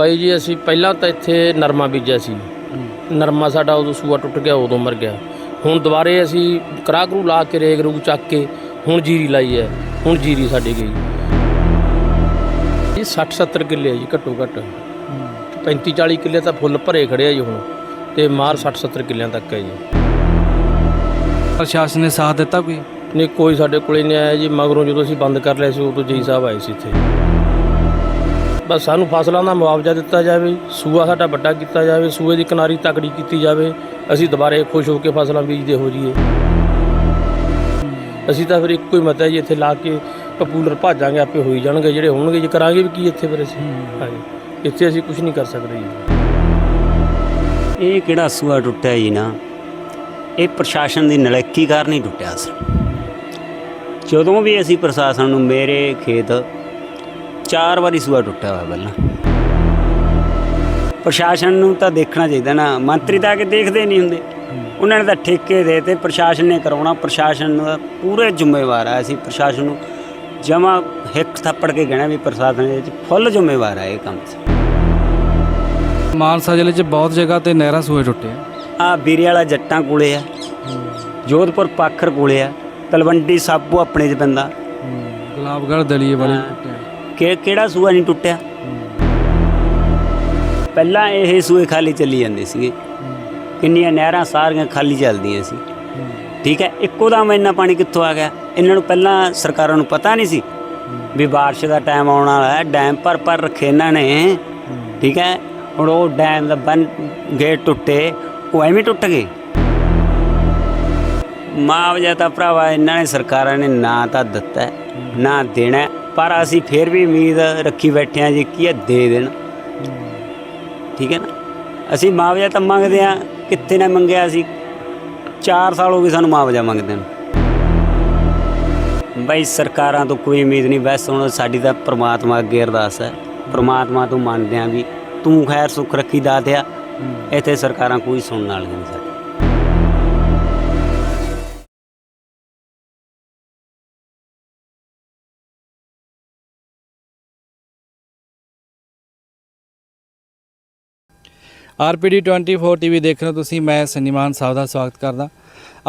ਬਾਈ ਜੀ ਅਸੀਂ ਪਹਿਲਾਂ ਤਾਂ ਇੱਥੇ ਨਰਮਾ ਬੀਜਿਆ ਸੀ। ਨਰਮਾ ਸਾਡਾ ਉਦੋਂ ਸੂਆ ਟੁੱਟ ਗਿਆ ਉਦੋਂ ਮਰ ਗਿਆ। ਹੁਣ ਦੁਬਾਰੇ ਅਸੀਂ ਕਰਾਹ ਕਰੂ ਲਾ ਕੇ ਰੇਗ ਰੂਗ ਚੱਕ ਕੇ ਹੁਣ ਜੀਰੀ ਲਾਈ ਹੈ। ਹੁਣ ਜੀਰੀ ਸਾਡੀ ਗਈ। ਇਹ 60 70 ਕਿੱਲੇ ਆ ਜੀ ਘੱਟੋ ਘੱਟ। 35 40 ਕਿੱਲੇ ਤਾਂ ਫੁੱਲ ਭਰੇ ਖੜੇ ਆ ਜੀ ਹੁਣ ਤੇ ਮਾਰ 60 70 ਕਿੱਲਿਆਂ ਤੱਕ ਹੈ ਜੀ। ਪ੍ਰਸ਼ਾਸਨ ਨੇ ਸਾਥ ਦਿੱਤਾ ਕੋਈ? ਨਹੀਂ ਕੋਈ ਸਾਡੇ ਕੋਲੇ ਨਹੀਂ ਆਇਆ ਜੀ। ਮਗਰੋਂ ਜਦੋਂ ਅਸੀਂ ਬੰਦ ਕਰ ਲਿਆ ਸੀ ਉਦੋਂ ਜੀ ਸਾਹਿਬ ਆਏ ਸੀ ਇੱਥੇ। ਬਸ ਸਾਨੂੰ ਫਸਲਾਂ ਦਾ ਮੁਆਵਜ਼ਾ ਦਿੱਤਾ ਜਾਵੇ ਸੂਆ ਸਾਡਾ ਵੱਡਾ ਕੀਤਾ ਜਾਵੇ ਸੂਏ ਦੀ ਕਿਨਾਰੀ ਤਕੜੀ ਕੀਤੀ ਜਾਵੇ ਅਸੀਂ ਦੁਬਾਰੇ ਖੁਸ਼ ਹੋ ਕੇ ਫਸਲਾਂ ਬੀਜਦੇ ਹੋ ਜਾਈਏ। ਅਸੀਂ ਤਾਂ ਫਿਰ ਇੱਕੋ ਹੀ ਮਤ ਹੈ ਜੀ ਇੱਥੇ ਲਾ ਕੇ ਪਪੂਲਰ ਭਾਜਾਂਗੇ ਆਪੇ ਹੋਈ ਜਾਣਗੇ ਜਿਹੜੇ ਹੋਣਗੇ ਜੇ ਕਰਾਂਗੇ ਵੀ ਕੀ ਇੱਥੇ ਫਿਰ ਅਸੀਂ? ਹਾਂਜੀ। ਇੱਥੇ ਅਸੀਂ ਕੁਝ ਨਹੀਂ ਕਰ ਸਕਦੇ ਜੀ। ਇਹ ਕਿਹੜਾ ਸੂਆ ਟੁੱਟਿਆ ਜੀ ਨਾ? ਇਹ ਪ੍ਰਸ਼ਾਸਨ ਦੀ ਨਲੈਕੀ ਕਾਰਨ ਹੀ ਟੁੱਟਿਆ ਸੀ। ਜਦੋਂ ਵੀ ਅਸੀਂ ਪ੍ਰਸ਼ਾਸਨ ਨੂੰ ਮੇਰੇ ਖੇਤ ਚਾਰ ਵਾਰੀ ਸੂਆ ਟੁੱਟਿਆ ਹੋਇਆ ਪਹਿਲਾਂ। ਪ੍ਰਸ਼ਾਸਨ ਨੂੰ ਤਾਂ ਦੇਖਣਾ ਚਾਹੀਦਾ ਨਾ ਮੰਤਰੀ ਤਾਂ ਕੇ ਦੇਖਦੇ ਨਹੀਂ ਹੁੰਦੇ। ਉਹਨਾਂ ਨੇ ਤਾਂ ਠੇਕੇ ਦੇ ਤੇ ਪ੍ਰਸ਼ਾਸਨ ਨੇ ਕਰਾਉਣਾ ਪ੍ਰਸ਼ਾਸਨ ਦਾ ਪੂਰੇ ਜ਼ਿੰਮੇਵਾਰ ਆ ਅਸੀਂ ਪ੍ਰਸ਼ਾਸਨ ਨੂੰ। ਜਮਾ ਹਿੱਕ ਥੱਪੜ ਕੇ ਕਹਿਣਾ ਵੀ ਪ੍ਰਸ਼ਾਸਨ ਦੇ ਵਿੱਚ ਫੁੱਲ ਜ਼ਿੰਮੇਵਾਰ ਆ ਇਹ ਕੰਮ। 'ਚ ਮਾਨਸਾ ਜ਼ਿਲ੍ਹੇ 'ਚ ਬਹੁਤ ਜਗ੍ਹਾ ਤੇ ਨਹਿਰਾਂ ਸੂਏ ਟੁੱਟੇ ਆ। ਆ ਬੀਰੇ ਵਾਲਾ ਜੱਟਾਂ ਕੋਲੇ ਆ। ਜੋਧਪੁਰ ਪਾਖਰ ਕੋਲੇ ਆ। ਤਲਵੰਡੀ ਸਾਬੋ ਆਪਣੇ 'ਚ ਪੈਂਦਾ। ਗੁਲਾਬਗੜ੍ਹ ਦਲੀਏ ਵਾਲੇ। ਟੁੱਟੇ ਕਿ ਕਿਹੜਾ ਸੂਆ ਨਹੀਂ ਟੁੱਟਿਆ? ਪਹਿਲਾਂ ਇਹ ਸੂਏ ਖਾਲੀ ਚੱਲੀ ਜਾਂਦੇ ਸੀਗੇ। ਕਿੰਨੀਆਂ ਨਹਿਰਾਂ ਸਾਰੀਆਂ ਖਾਲੀ ਚੱਲਦੀਆਂ ਸੀ। ਠੀਕ ਹੈ, ਇੱਕੋ ਦਮ ਇੰਨਾ ਪਾਣੀ ਕਿੱਥੋਂ ਆ ਗਿਆ? ਇਹਨਾਂ ਨੂੰ ਪਹਿਲਾਂ ਸਰਕਾਰਾਂ ਨੂੰ ਪਤਾ ਨਹੀਂ ਸੀ ਵੀ ਬਾਰਿਸ਼ ਦਾ ਟਾਈਮ ਆਉਣ ਵਾਲਾ ਹੈ, ਡੈਮ ਭਰ ਭਰ ਰੱਖੇ ਇਹਨਾਂ ਨੇ। ਠੀਕ ਹੈ, ਹੁਣ ਉਹ ਡੈਮ ਦਾ ਬੰਨ ਗੇਟ ਟੁੱਟੇ, ਉਹ ਐਵੇਂ ਟੁੱਟ ਗਏ। ਮੁਆਵਜ਼ਾ ਤਾਂ ਭਰਾਵਾ, ਇਹਨਾਂ ਨੇ ਸਰਕਾਰਾਂ ਨੇ ਨਾ ਤਾਂ ਦਿੱਤਾ ਨਾ ਦੇਣਾ ਪਰ ਅਸੀਂ ਫਿਰ ਵੀ ਉਮੀਦ ਰੱਖੀ ਬੈਠੇ ਹਾਂ ਜੀ ਕੀ ਇਹ ਦੇ ਦੇਣ। ਠੀਕ ਹੈ ਨਾ? ਅਸੀਂ ਮੁਆਵਜ਼ਾ ਤਾਂ ਮੰਗਦੇ ਆ ਕਿੱਥੇ ਨਾ ਮੰਗਿਆ ਸੀ? 4 ਸਾਲ ਹੋ ਗਏ ਸਾਨੂੰ ਮੁਆਵਜ਼ਾ ਮੰਗਦੇ ਨੂੰ। ਬਈ ਸਰਕਾਰਾਂ ਤੋਂ ਕੋਈ ਉਮੀਦ ਨਹੀਂ। ਬਸ ਹੁਣ ਸਾਡੀ ਤਾਂ ਪ੍ਰਮਾਤਮਾ ਅੱਗੇ ਅਰਦਾਸ ਹੈ। ਪ੍ਰਮਾਤਮਾ ਤੋਂ ਮੰਨਦੇ ਆ ਵੀ ਤੂੰ ਖੈਰ ਸੁੱਖ ਰੱਖੀ ਦਾਤਿਆ ਇੱਥੇ ਸਰਕਾਰਾਂ ਕੋਈ ਸੁਣਨ ਵਾਲੀਆਂ ਨਹੀਂ ਆਰਪੀਡੀ 24 ਟੀਵੀ ਦੇਖ ਰਹੇ ਹੋ ਤੁਸੀਂ, ਮੈਂ ਸੰਨੀਮਾਨ ਸਾਹਿਬ ਦਾ ਸਵਾਗਤ ਕਰਦਾ।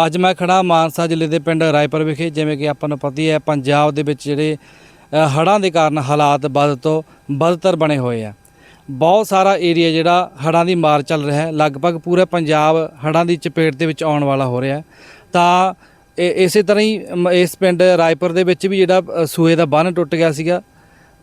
ਅੱਜ ਮੈਂ ਖੜਾ ਮਾਨਸਾ ਜ਼ਿਲ੍ਹੇ ਦੇ ਪਿੰਡ ਰਾਏਪੁਰ ਵਿਖੇ, ਜਿਵੇਂ ਕਿ ਆਪਾਂ ਨੂੰ ਪਤਾ ਹੀ ਹੈ, ਪੰਜਾਬ ਦੇ ਵਿੱਚ ਜਿਹੜੇ ਹੜ੍ਹਾਂ ਦੇ ਕਾਰਨ ਹਾਲਾਤ ਵੱਧ ਤੋਂ ਬਦਤਰ ਬਣੇ ਹੋਏ ਆ। ਬਹੁਤ ਸਾਰਾ ਏਰੀਆ ਜਿਹੜਾ ਹੜ੍ਹਾਂ ਦੀ ਮਾਰ ਚੱਲ ਰਿਹਾ ਹੈ, ਲਗਭਗ ਪੂਰਾ ਪੰਜਾਬ ਹੜ੍ਹਾਂ ਦੀ ਚਪੇਟ ਦੇ ਵਿੱਚ ਆਉਣ ਵਾਲਾ ਹੋ ਰਿਹਾ ਤਾਂ ਇਹ- ਇਸੇ ਤਰ੍ਹਾਂ ਹੀ ਮ- ਇਸ ਪਿੰਡ ਰਾਏਪੁਰ ਦੇ ਵਿੱਚ ਵੀ ਜਿਹੜਾ ਸੂਏ ਦਾ ਬੰਨ ਟੁੱਟ ਗਿਆ ਸੀਗਾ।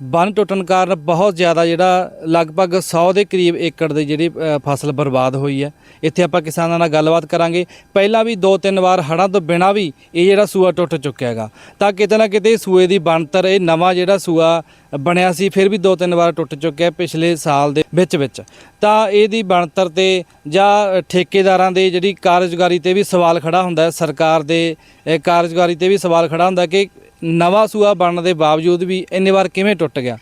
ਬੰਨ ਟੁੱਟਣ ਕਾਰਨ ਬਹੁਤ ਜ਼ਿਆਦਾ ਜਿਹੜਾ ਲਗਭਗ 100 ਦੇ ਕਰੀਬ ਏਕੜ ਦੀ ਜਿਹੜੀ ਫਸਲ ਬਰਬਾਦ ਹੋਈ ਹੈ। ਇੱਥੇ ਆਪਾਂ ਕਿਸਾਨਾਂ ਨਾਲ ਗੱਲਬਾਤ ਕਰਾਂਗੇ। ਪਹਿਲਾਂ ਵੀ ਦੋ ਤਿੰਨ ਵਾਰ ਹੜ੍ਹਾਂ ਤੋਂ ਬਿਨਾਂ ਵੀ ਇਹ ਜਿਹੜਾ ਸੂਆ ਟੁੱਟ ਚੁੱਕਿਆ ਹੈਗਾ। ਤਾਂ ਕਿਤੇ ਨਾ ਕਿਤੇ ਸੂਏ ਦੀ ਬਣਤਰ, ਇਹ ਨਵਾਂ ਜਿਹੜਾ ਸੂਆ ਬਣਿਆ ਸੀ ਫਿਰ ਵੀ ਦੋ ਤਿੰਨ ਵਾਰ ਟੁੱਟ ਚੁੱਕਿਆ ਪਿਛਲੇ ਸਾਲ ਦੇ ਵਿੱਚ ਵਿੱਚ। ਤਾਂ ਇਹਦੀ ਬਣਤਰ ਤੇ ਜਾਂ ਠੇਕੇਦਾਰਾਂ ਦੇ ਜਿਹੜੀ ਕਾਰਜਕਾਰੀ ਤੇ ਵੀ ਸਵਾਲ ਖੜਾ ਹੁੰਦਾ ਹੈ ਸਰਕਾਰ ਦੇ ਅ, ਕਾਰਜਕਾਰੀ ਤੇ ਵੀ ਸਵਾਲ ਖੜਾ ਹੁੰਦਾ ਕਿ ਨਵਾਂ ਸੂਆ ਬਣਨ ਦੇ ਬਾਵਜੂਦ ਵੀ ਇੰਨੇ ਵਾਰ ਕਿਵੇਂ ਟੁੱਟ ਗਿਆ?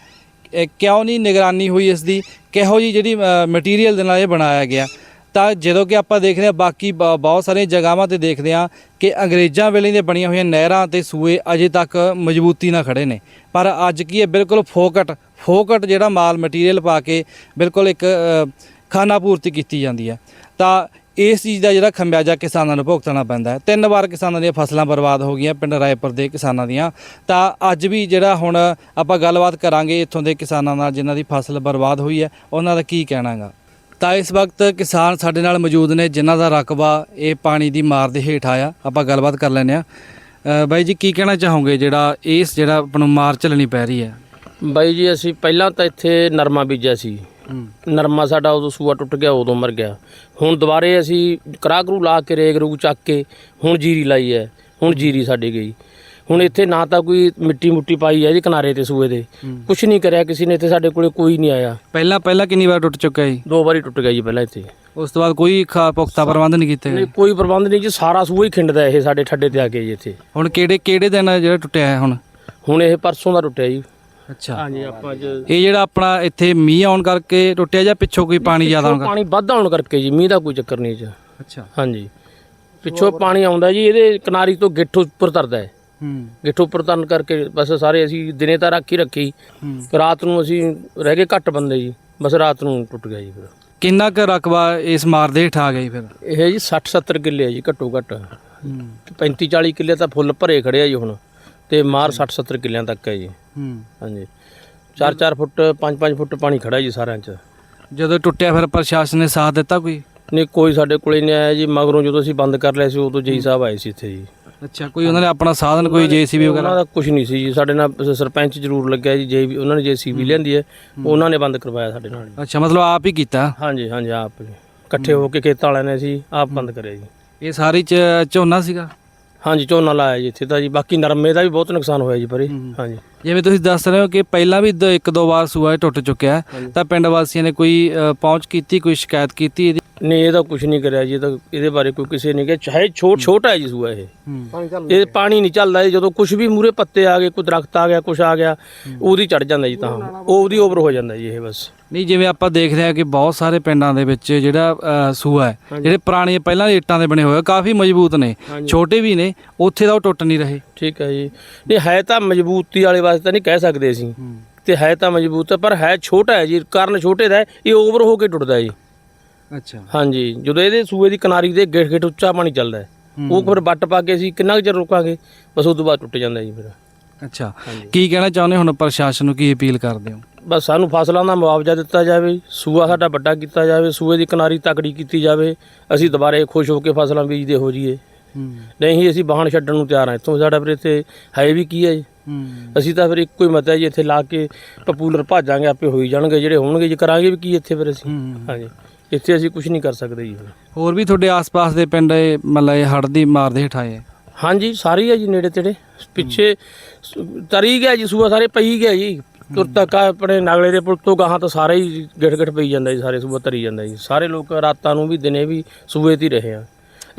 ਇਹ ਕਿਉਂ ਨਹੀਂ ਨਿਗਰਾਨੀ ਹੋਈ ਇਸ ਦੀ? ਕਿਹੋ ਜੀ ਜਿਹੜੀ ਮਟੀਰੀਅਲ ਦੇ ਨਾਲ ਇਹ ਬਣਾਇਆ ਗਿਆ? ਤਾਂ ਜਦੋਂ ਕਿ ਆਪਾਂ ਦੇਖਦੇ ਹਾਂ ਬਾਕੀ ਬ- ਬਹੁਤ ਸਾਰੀਆਂ ਜਗ੍ਹਾਵਾਂ ਤੇ ਦੇਖਦੇ ਹਾਂ ਕਿ ਅੰਗਰੇਜ਼ਾਂ ਵੇਲੇ ਦੀਆਂ ਬਣੀਆਂ ਹੋਈਆਂ ਨਹਿਰਾਂ ਤੇ ਸੂਏ ਅਜੇ ਤੱਕ ਮਜ਼ਬੂਤੀ ਨਾਲ ਖੜੇ ਨੇ। ਪਰ ਅੱਜ ਕੀ ਹੈ ਬਿਲਕੁਲ ਫੋਕਟ ਫੋਕਟ ਜਿਹੜਾ ਮਾਲ ਮਟੀਰੀਅਲ ਪਾ ਕੇ ਬਿਲਕੁਲ ਇੱਕ ਅ, ਖਾਨਾ ਪੂਰਤੀ ਕੀਤੀ ਜਾਂਦੀ ਹੈ। ਤਾਂ ਇਸ ਚੀਜ਼ ਦਾ ਜਿਹੜਾ ਖਮਿਆਜਾ ਕਿਸਾਨਾਂ ਨੂੰ ਭੁਗਤਣਾ ਪੈਂਦਾ ਹੈ। ਤਿੰਨ ਵਾਰ ਕਿਸਾਨਾਂ ਦੀਆਂ ਫਸਲਾਂ ਬਰਬਾਦ ਹੋ ਗਈਆਂ ਪਿੰਡ ਰਾਏਪੁਰ ਦੇ ਕਿਸਾਨਾਂ ਦੀਆਂ। ਤਾਂ ਅੱਜ ਵੀ ਜਿਹੜਾ ਹੁਣ ਆਪਾਂ ਗੱਲਬਾਤ ਕਰਾਂਗੇ ਇੱਥੋਂ ਦੇ ਕਿਸਾਨਾਂ ਨਾਲ ਜਿਨ੍ਹਾਂ ਦੀ ਫਸਲ ਬਰਬਾਦ ਹੋਈ ਹੈ ਉਹਨਾਂ ਦਾ ਕੀ ਕਹਿਣਾ ਹੈਗਾ? ਤਾਂ ਇਸ ਵਕਤ ਕਿਸਾਨ ਸਾਡੇ ਨਾਲ ਮੌਜੂਦ ਨੇ ਜਿਨ੍ਹਾਂ ਦਾ ਰਕਬਾ ਇਹ ਪਾਣੀ ਦੀ ਮਾਰ ਦੇ ਹੇਠ ਆਇਆ। ਆਪਾਂ ਗੱਲਬਾਤ ਕਰ ਲੈਂਦੇ ਆ ਬਾਈ ਜੀ ਕੀ ਕਹਿਣਾ ਚਾਹੋਗੇ? ਜਿਹੜਾ ਇਸ ਜਿਹੜਾ ਆਪਾਂ ਨੂੰ ਮਾਰ ਚੱਲਣੀ ਪੈ ਰਹੀ ਹੈ। ਬਾਈ ਜੀ ਅਸੀਂ ਪਹਿਲਾਂ ਤਾਂ ਇੱਥੇ ਨਰਮਾ ਬੀਜਿਆ ਸੀ। ਨਰਮਾ ਸਾਡਾ ਉਦੋਂ ਸੂਆ ਟੁੱਟ ਗਿਆ ਉਦੋਂ ਮਰ ਗਿਆ। ਹੁਣ ਦੁਬਾਰੇ ਅਸੀਂ ਕਰਾਹ ਕਰੂ ਲਾ ਕੇ ਰੇਗ ਰੂਗ ਚੱਕ ਕੇ ਹੁਣ ਜੀਰੀ ਲਾਈ ਹੈ। ਹੁਣ ਜੀਰੀ ਸਾਡੀ ਗਈ। ਹੁਣ ਇੱਥੇ ਨਾ ਤਾਂ ਕੋਈ ਮਿੱਟੀ ਮੁੱਟੀ ਪਾਈ ਹੈ ਜੀ ਕਿਨਾਰੇ ਤੇ ਸੂਏ ਦੇ ਕੁਝ ਨਹੀਂ ਕਰਿਆ ਕਿਸੇ ਨੇ ਇੱਥੇ ਸਾਡੇ ਕੋਲੇ ਕੋਈ ਨਹੀਂ ਆਇਆ। ਪਹਿਲਾਂ ਪਹਿਲਾਂ ਕਿੰਨੀ ਵਾਰ ਟੁੱਟ ਚੁੱਕਾ ਜੀ? ਦੋ ਵਾਰੀ ਟੁੱਟ ਗਿਆ ਜੀ ਪਹਿਲਾਂ ਇੱਥੇ। ਉਸ ਤੋਂ ਬਾਅਦ ਕੋਈ ਖਾ ਪੁਖਤਾ ਪ੍ਰਬੰਧ ਨਹੀਂ ਕੀਤੇ ਨਹੀਂ ਗਏ ਕੋਈ ਪ੍ਰਬੰਧ ਨਹੀਂ ਜੀ ਸਾਰਾ ਸੂਆ ਹੀ ਖਿੰਡਦਾ ਇਹ ਸਾਡੇ ਠੱਡੇ ਤੇ ਆ ਕੇ ਜੀ ਇੱਥੇ। ਹੁਣ ਕਿਹੜੇ ਕਿਹੜੇ ਦਿਨ ਆ ਜਿਹੜਾ ਟੁੱਟਿਆ ਹੈ ਹੁਣ? ਹੁਣ ਇਹ ਪਰਸੋਂ ਦਾ ਟੁੱਟਿਆ ਜੀ। ਅੱਛਾ। ਹਾਂਜੀ ਆਪਾਂ ਅੱਜ ਇਹ ਜਿਹੜਾ ਆਪਣਾ ਇੱਥੇ ਮੀਂਹ ਆਉਣ ਕਰਕੇ ਟੁੱਟਿਆ ਜਾਂ ਪਿੱਛੋਂ ਕੋਈ ਪਾਣੀ ਜ਼ਿਆਦਾ ਆਉਣ ਪਿੱਛੋਂ ਪਾਣੀ ਵੱਧ ਆਉਣ ਕਰਕੇ ਜੀ ਮੀਂਹ ਦਾ ਕੋਈ ਚੱਕਰ ਨਹੀਂ ਜੀ। ਅੱਛਾ। ਹਾਂਜੀ। ਪਿੱਛੋਂ ਪਾਣੀ ਆਉਂਦਾ ਜੀ ਇਹਦੇ ਕਿਨਾਰੀ ਤੋਂ ਗਿੱਠ ਉੱਪਰ ਤਰਦਾ ਹੂੰ। ਗਿੱਠ ਉੱਪਰ ਤਰਨ ਕਰਕੇ ਬਸ ਸਾਰੇ ਅਸੀਂ ਦਿਨੇ ਤਾਂ ਰੱਖ ਹੀ ਰੱਖੀ। ਰਾਤ ਨੂੰ ਅਸੀਂ ਰਹਿ ਗਏ ਘੱਟ ਬੰਦੇ ਜੀ। ਬਸ ਰਾਤ ਨੂੰ ਟੁੱਟ ਗਿਆ ਜੀ ਫਿਰ। ਕਿੰਨਾ ਕੁ ਰਕਬਾ ਇਸ ਮਾਰ ਦੇ ਹੇਠ ਆ ਗਈ ਫਿਰ? ਇਹ ਜੀ 60 70 ਕਿੱਲੇ ਆ ਜੀ ਘੱਟੋ ਘੱਟ। 35 40 ਕਿੱਲੇ ਤਾਂ ਫੁੱਲ ਭਰੇ ਖੜੇ ਆ ਜੀ ਹੁਣ। ਤੇ ਮਾਰ 60 70 ਕਿੱਲਿਆਂ ਤੱਕ ਹੈ ਜੀ। ਹਾਂਜੀ। 4-4 ਫੁੱਟ 5-5 ਫੁੱਟ ਪਾਣੀ ਖੜਾ ਜੀ ਸਾਰਿਆਂ 'ਚ। ਜਦੋਂ ਟੁੱਟਿਆ ਫਿਰ ਪ੍ਰਸ਼ਾਸਨ ਨੇ ਸਾਥ ਦਿੱਤਾ ਕੋਈ? ਨਹੀਂ ਕੋਈ ਸਾਡੇ ਕੋਲੇ ਨਹੀਂ ਆਇਆ ਜੀ। ਮਗਰੋਂ ਜਦੋਂ ਅਸੀਂ ਬੰਦ ਕਰ ਲਿਆ ਸੀ ਉਦੋਂ ਜੇਈ ਸਾਹਿਬ ਆਏ ਸੀ ਇੱਥੇ ਜੀ। ਅੱਛਾ ਕੋਈ ਉਹਨਾਂ ਨੇ ਆਪਣਾ ਸਾਧਨ ਕੋਈ ਜੀਸੀਬੀ ਉਹਨਾਂ ਵਗੈਰਾ? ਦਾ ਕੁਝ ਨਹੀਂ ਸੀ ਜੀ। ਸਾਡੇ ਨਾਲ ਸ- ਸਰਪੰਚ ਜ਼ਰੂਰ ਲੱਗਿਆ ਜੀ ਜੇ ਉਹਨਾਂ ਨੇ ਜੇਸੀਬੀ ਲਿਆਂਦੀ ਹੈ ਉਹਨਾਂ ਨੇ ਬੰਦ ਕਰਵਾਇਆ ਸਾਡੇ ਨਾਲ ਜੀ। ਅੱਛਾ ਮਤਲਬ ਆਪ ਹੀ ਕੀਤਾ? ਹਾਂਜੀ ਹਾਂਜੀ ਆਪ ਜੀ ਇਕੱਠੇ ਹੋ ਕੇ ਖੇਤਾਂ ਵਾਲਿਆਂ ਨੇ ਅਸੀਂ ਆਪ ਬੰਦ ਕਰਿਆ ਜੀ। ਇਹ ਸਾਰੀ ਚ ਝੋਨਾ ਸੀਗਾ? ਹਾਂਜੀ ਝੋਨਾ ਲਾਇਆ ਜੀ ਇੱਥੇ ਤਾਂ ਜੀ। ਬਾਕੀ ਨਰਮੇ ਦਾ ਵੀ ਬਹੁਤ ਨੁਕਸਾਨ ਹੋਇਆ ਜੀ ਪਰੇ। ਹਾਂਜੀ। ਜਿਵੇਂ ਤੁਸੀਂ ਦੱਸ ਰਹੇ ਹੋ ਕਿ ਪਹਿਲਾਂ ਵੀ ਦ- ਇੱਕ ਦੋ ਵਾਰ ਸੂਆ ਇਹ ਟੁੱਟ ਚੁੱਕਿਆ ਹੈ, ਤਾਂ ਪਿੰਡ ਵਾਸੀਆਂ ਨੇ ਕੋਈ ਅ, ਪਹੁੰਚ ਕੀਤੀ ਕੋਈ ਸ਼ਿਕਾਇਤ ਕੀਤੀ ਇਹਦੀ? ਨਹੀਂ ਇਹਦਾ ਕੁਝ ਨਹੀਂ ਕਰਿਆ ਜੀ ਇਹ ਤਾਂ ਇਹਦੇ ਬਾਰੇ ਕੋਈ ਕਿਸੇ ਨੇ ਕਿਹਾ। ਚਾਹੇ ਛੋਟ ਛੋਟਾ ਹੈ ਜੀ ਸੂਆ ਇਹ। ਇਹ ਪਾਣੀ ਨਹੀਂ ਚੱਲਦਾ ਜੀ ਜਦੋਂ ਕੁਝ ਵੀ ਮੂਰੇ ਪੱਤੇ ਆ ਗਏ ਕੋਈ ਦਰਖਤ ਆ ਗਿਆ ਕੁਝ ਆ ਗਿਆ ਉਹਦੀ ਚੜ ਜਾਂਦਾ ਜੀ ਤਾਂ ਉਹ ਉਹਦੀ ਓਵਰ ਹੋ ਜਾਂਦਾ ਜੀ ਇਹ ਬਸ। ਨਹੀਂ ਜਿਵੇਂ ਆਪਾਂ ਦੇਖ ਰਹੇ ਹਾਂ ਕਿ ਬਹੁਤ ਸਾਰੇ ਪਿੰਡਾਂ ਦੇ ਵਿੱਚ ਜਿਹੜਾ ਸੂਆ ਹੈ ਜਿਹੜੇ ਪੁਰਾਣੇ ਪਹਿਲਾਂ ਦੇ ਇੱਟਾਂ ਦੇ ਬਣੇ ਹੋਏ ਆ, ਕਾਫੀ ਮਜ਼ਬੂਤ ਨੇ ਛੋਟੇ ਵੀ ਨੇ ਉੱਥੇ ਤਾਂ ਉਹ ਟੁੱਟ ਨਹੀਂ ਰਹੇ। ਠੀਕ ਹੈ ਜੀ। ਨਹੀਂ ਹੈ ਤਾਂ ਮਜ਼ਬੂਤੀ ਵਾਲੇ ਵਾਸਤੇ ਤਾਂ ਨਹੀਂ ਕਹਿ ਸਕਦੇ ਅਸੀਂ। ਤੇ ਹੈ ਤਾਂ ਮਜ਼ਬੂਤ ਹੈ, ਪਰ ਹੈ ਛੋਟਾ ਹੈ ਜੀ ਕਾਰਨ ਛੋਟੇ ਦਾ ਇਹ ਓਵਰ ਹੋ ਕੇ ਟੁੱਟਦਾ ਜੀ। ਅੱਛਾ। ਹਾਂਜੀ ਜਦੋਂ ਇਹਦੇ ਸੂਏ ਦੀ ਕਿਨਾਰੀ ਦੇ ਗੇਟ ਗੇਟ ਉੱਚਾ ਪਾਣੀ ਚੱਲਦਾ ਹੈ ਉਹ ਫਿਰ ਵੱਟ ਪਾ ਕੇ ਅਸੀਂ ਕਿੰਨਾ ਕੁ ਚਿਰ ਰੋਕਾਂਗੇ? ਬਸ ਉਸ ਤੋਂ ਬਾਅਦ ਟੁੱਟ ਜਾਂਦਾ ਜੀ ਫਿਰ। ਅੱਛਾ। ਕੀ ਕਹਿਣਾ ਚਾਹੁੰਦੇ ਹੁਣ ਪ੍ਰਸ਼ਾਸਨ ਨੂੰ ਕੀ ਅਪੀਲ ਕਰਦੇ ਹੋ? ਬਸ ਸਾਨੂੰ ਫਸਲਾਂ ਦਾ ਮੁਆਵਜ਼ਾ ਦਿੱਤਾ ਜਾਵੇ ਸੂਆ ਸਾਡਾ ਵੱਡਾ ਕੀਤਾ ਜਾਵੇ ਸੂਏ ਦੀ ਕਿਨਾਰੀ ਤਕੜੀ ਕੀਤੀ ਜਾਵੇ ਅਸੀਂ ਦੁਬਾਰੇ ਖੁਸ਼ ਹੋ ਕੇ ਫਸਲਾਂ ਬੀਜਦੇ ਹੋ ਜਾਈਏ। ਨਹੀਂ ਅਸੀਂ ਬਾਹਣ ਛੱਡਣ ਨੂੰ ਤਿਆਰ ਹਾਂ। ਇੱਥੋਂ ਸਾਡਾ ਫਿਰ ਇੱਥੇ ਹੈ ਵੀ ਕੀ ਹੈ ਜੀ? ਅਸੀਂ ਤਾਂ ਫਿਰ ਇੱਕੋ ਹੀ ਮਤ ਹੈ ਜੀ ਇੱਥੇ ਲਾ ਕੇ ਪਪੂਲਰ ਭਾਜਾਂਗੇ ਆਪੇ ਹੋਈ ਜਾਣਗੇ ਜਿਹੜੇ ਹੋਣਗੇ ਜੀ ਕਰਾਂਗੇ ਵੀ ਕੀ ਇੱਥੇ ਫਿਰ ਅਸੀਂ। ਹਾਂਜੀ। ਇੱਥੇ ਅਸੀਂ ਕੁਝ ਨਹੀਂ ਕਰ ਸਕਦੇ ਜੀ ਹੋਰ ਵੀ ਤੁਹਾਡੇ ਆਸ-ਪਾਸ ਦੇ ਪਿੰਡ ਇਹ ਮਤਲਬ ਇਹ ਹੜ੍ਹ ਦੀ ਮਾਰ ਦੇ ਹੇਠ ਆਏ ਹਾਂਜੀ ਸਾਰੀ ਹੈ ਜੀ ਨੇੜੇ ਤੇੜੇ। ਪਿੱਛੇ ਤਰੀ ਗਿਆ ਜੀ ਸੂਆ ਸਾਰੇ ਪਈ ਗਿਆ ਜੀ। ਤੁਰ ਤੱਕ ਆਪਣੇ ਨਾਗਲੇ ਦੇ ਪੁਲ ਤੋਂ ਗਾਹਾਂ ਤਾਂ ਸਾਰੇ ਹੀ ਗਿੜ ਪਈ ਜਾਂਦਾ ਜੀ ਸਾਰੇ ਸੂਆ ਤਰੀ ਜਾਂਦਾ ਜੀ। ਸਾਰੇ ਲੋਕ ਰਾਤਾਂ ਨੂੰ ਵੀ ਦਿਨੇ ਵੀ ਸੂਏ ਤੇ ਹੀ ਰਹੇ ਆ।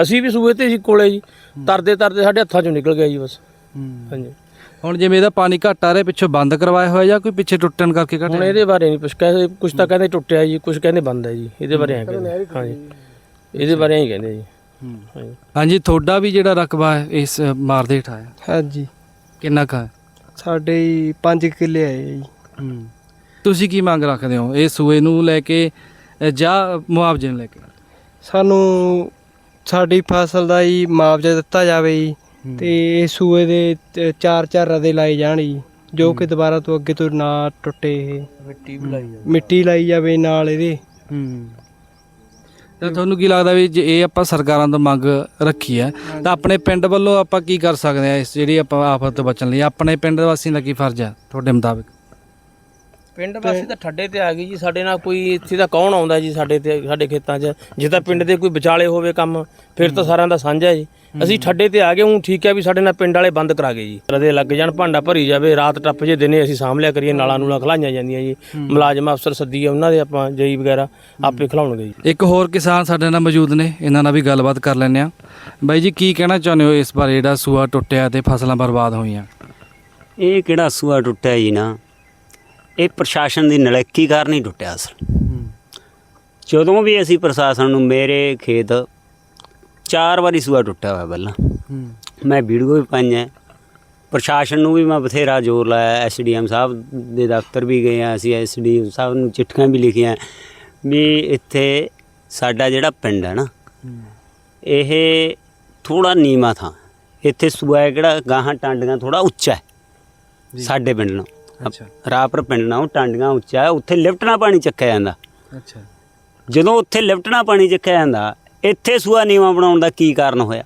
ਅਸੀਂ ਵੀ ਸੂਏ ਤੇ ਸੀ ਕੋਲੇ ਜੀ। ਤਰਦੇ ਤਰਦੇ ਸਾਡੇ ਹੱਥਾਂ ਚੋਂ ਨਿਕਲ ਗਿਆ ਜੀ ਬਸ। ਹਾਂਜੀ। ਹੁਣ ਜਿਵੇਂ ਇਹਦਾ ਪਾਣੀ ਘੱਟ ਆ ਰਿਹਾ ਪਿੱਛੋਂ ਬੰਦ ਕਰਵਾਇਆ ਹੋਇਆ ਜਾਂ ਕੋਈ ਪਿੱਛੇ ਟੁੱਟਣ ਕਰਕੇ ਘਟ ਹੁਣ ਇਹਦੇ ਬਾਰੇ ਨਹੀਂ ਕੁਛ ਕਹਿੰਦੇ ਕੁਛ ਤਾਂ ਕਹਿੰਦੇ ਟੁੱਟਿਆ ਜੀ ਕੁਛ ਕਹਿੰਦੇ ਬੰਦ ਹੈ ਜੀ ਇਹਦੇ ਬਾਰੇ ਐਂ ਕਹਿੰਦੇ ਹਾਂਜੀ। ਇਹਦੇ ਬਾਰੇ ਐਂ ਹੀ ਕਹਿੰਦੇ ਜੀ। ਹਾਂਜੀ। ਤੁਹਾਡਾ ਵੀ ਜਿਹੜਾ ਰਕਬਾ ਹੈ ਇਸ ਮਾਰ ਦੇ ਹੇਠ ਆਇਆ? ਹਾਂਜੀ। ਕਿੰਨਾ ਕੁ ਸਾਡੇ ਹੀ 5 ਕਿੱਲੇ ਆਏ ਜੀ। ਤੁਸੀਂ ਕੀ ਮੰਗ ਰੱਖਦੇ ਹੋ? ਇਹ ਸੂਏ ਨੂੰ ਲੈ ਕੇ ਜਾਂ ਮੁਆਵਜ਼ੇ ਨੂੰ ਲੈ ਕੇ? ਸਾਨੂੰ ਸਾਡੀ ਫਸਲ ਦਾ ਹੀ ਮੁਆਵਜ਼ਾ ਦਿੱਤਾ ਜਾਵੇ ਜੀ। ਤੇ ਇਹ ਸੂਏ ਦੇ ਚਾਰ ਚਾਰ ਰਦੇ ਲਾਏ ਜਾਣ ਜੀ ਜੋ ਕਿ ਦੁਬਾਰਾ ਤੋਂ ਅੱਗੇ ਤੋਂ ਨਾ ਟੁੱਟੇ ਇਹ। ਮਿੱਟੀ ਵੀ ਲਾਈ ਮਿੱਟੀ ਲਾਈ ਜਾਵੇ ਨਾਲ ਇਹਦੇ। ਹੂੰ। ਤਾਂ ਤੁਹਾਨੂੰ ਕੀ ਲੱਗਦਾ ਵੀ ਜੇ ਇਹ ਆਪਾਂ ਸਰਕਾਰਾਂ ਤੋਂ ਮੰਗ ਰੱਖੀ ਹੈ ਤਾਂ ਆਪਣੇ ਪਿੰਡ ਵੱਲੋਂ ਆਪਾਂ ਕੀ ਕਰ ਸਕਦੇ ਆ ਇਸ ਜਿਹੜੀ ਆਪਾਂ ਆਫਤ ਤੋਂ ਬਚਣ ਲਈ? ਆਪਣੇ ਪਿੰਡ ਵਾਸੀਆਂ ਦਾ ਕੀ ਫਰਜ਼ ਹੈ ਤੁਹਾਡੇ ਮੁਤਾਬਿਕ? ਪਿੰਡ ਵਾਸੀ ਤਾਂ ਠੱਡੇ ਤੇ ਆ ਗਈ ਜੀ ਸਾਡੇ ਨਾਲ ਕੋਈ ਇੱਥੇ ਦਾ ਕੌਣ ਆਉਂਦਾ ਜੀ ਸਾਡੇ ਤੇ ਸਾਡੇ ਖੇਤਾਂ 'ਚ? ਜੇ ਤਾਂ ਪਿੰਡ ਦੇ ਕੋਈ ਵਿਚਾਲੇ ਹੋਵੇ ਕੰਮ ਫਿਰ ਤਾਂ ਸਾਰਿਆਂ ਦਾ ਸਾਂਝਾ ਜੀ। ਅਸੀਂ ਠੱਡੇ ਤੇ ਆ ਗਏ ਹੁਣ ਠੀਕ ਹੈ ਵੀ ਸਾਡੇ ਨਾਲ ਪਿੰਡ ਵਾਲੇ ਬੰਦ ਕਰਾ ਗਏ ਜੀ। ਰਦੇ ਲੱਗ ਜਾਣ ਭਾਂਡਾ ਭਰੀ ਜਾਵੇ ਰਾਤ ਟੱਪ ਜੇ ਦਿਨੇ ਅਸੀਂ ਸਾਂਭ ਲਿਆ ਕਰੀਏ ਨਾਲਾਂ ਨੂਲਾਂ ਖਲਾਈਆਂ ਜਾਂਦੀਆਂ ਜੀ। ਮੁਲਾਜ਼ਮ ਅਫਸਰ ਸੱਦੀਏ ਉਹਨਾਂ ਦੇ ਆਪਾਂ ਜਈ ਵਗੈਰਾ ਆਪੇ ਖਲਾਉਣਗੇ ਜੀ। ਇੱਕ ਹੋਰ ਕਿਸਾਨ ਸਾਡੇ ਨਾਲ ਮੌਜੂਦ ਨੇ ਇਹਨਾਂ ਨਾਲ ਵੀ ਗੱਲਬਾਤ ਕਰ ਲੈਂਦੇ ਆ ਬਾਈ ਜੀ ਕੀ ਕਹਿਣਾ ਚਾਹੁੰਦੇ ਹੋ ਇਸ ਬਾਰੇ ਜਿਹੜਾ ਸੂਆ ਟੁੱਟਿਆ ਤੇ ਫਸਲਾਂ ਬਰਬਾਦ ਹੋਈਆਂ? ਇਹ ਕਿਹੜਾ ਸੂਆ ਟੁੱਟਿਆ ਜੀ ਨਾ? ਇਹ ਪ੍ਰਸ਼ਾਸਨ ਦੀ ਨਲੈਕੀ ਕਾਰਨ ਹੀ ਟੁੱਟਿਆ ਅਸਲ। ਜਦੋਂ ਵੀ ਅਸੀਂ ਪ੍ਰਸ਼ਾਸਨ ਨੂੰ ਮੇਰੇ ਖੇਤ ਚਾਰ ਵਾਰੀ ਸੂਆ ਟੁੱਟਿਆ ਹੋਇਆ ਪਹਿਲਾਂ ਮੈਂ ਵੀਡੀਓ ਵੀ ਪਾਈਆਂ ਪ੍ਰਸ਼ਾਸਨ ਨੂੰ ਵੀ ਮੈਂ ਬਥੇਰਾ ਜ਼ੋਰ ਲਾਇਆ ਐਸਡੀਐਮ ਸਾਹਿਬ ਦੇ ਦਫ਼ਤਰ ਵੀ ਗਏ ਆ ਅਸੀਂ ਐਸਡੀਐਮ ਸਾਹਿਬ ਨੂੰ ਚਿੱਠੀਆਂ ਵੀ ਲਿਖੀਆਂ ਵੀ ਇੱਥੇ ਸਾਡਾ ਜਿਹੜਾ ਪਿੰਡ ਹੈ ਨਾ ਇਹ ਥੋੜਾ ਨੀਵਾਂ ਥਾਂ ਇੱਥੇ ਸੂਆ ਹੈ ਕਿਹੜਾ ਗਾਹਾਂ ਟਾਂਡੀਆਂ ਥੋੜਾ ਉੱਚਾ ਹੈ ਸਾਡੇ ਪਿੰਡ ਨਾਲੋਂ। ਅੱਛਾ ਰਾਪਰ ਪਿੰਡ ਨਾਲੋਂ ਟਾਂਡੀਆਂ ਉੱਚਾ ਹੈ ਉੱਥੇ ਲਿਫਟ ਨਾਲ ਪਾਣੀ ਚੱਕਿਆ ਜਾਂਦਾ। ਅੱਛਾ। ਜਦੋਂ ਉੱਥੇ ਲਿਫਟ ਨਾਲ ਪਾਣੀ ਚੱਕਿਆ ਜਾਂਦਾ ਇੱਥੇ ਸੂਆ ਨੀਵਾਂ ਬਣਾਉਣ ਦਾ ਕੀ ਕਾਰਨ ਹੋਇਆ?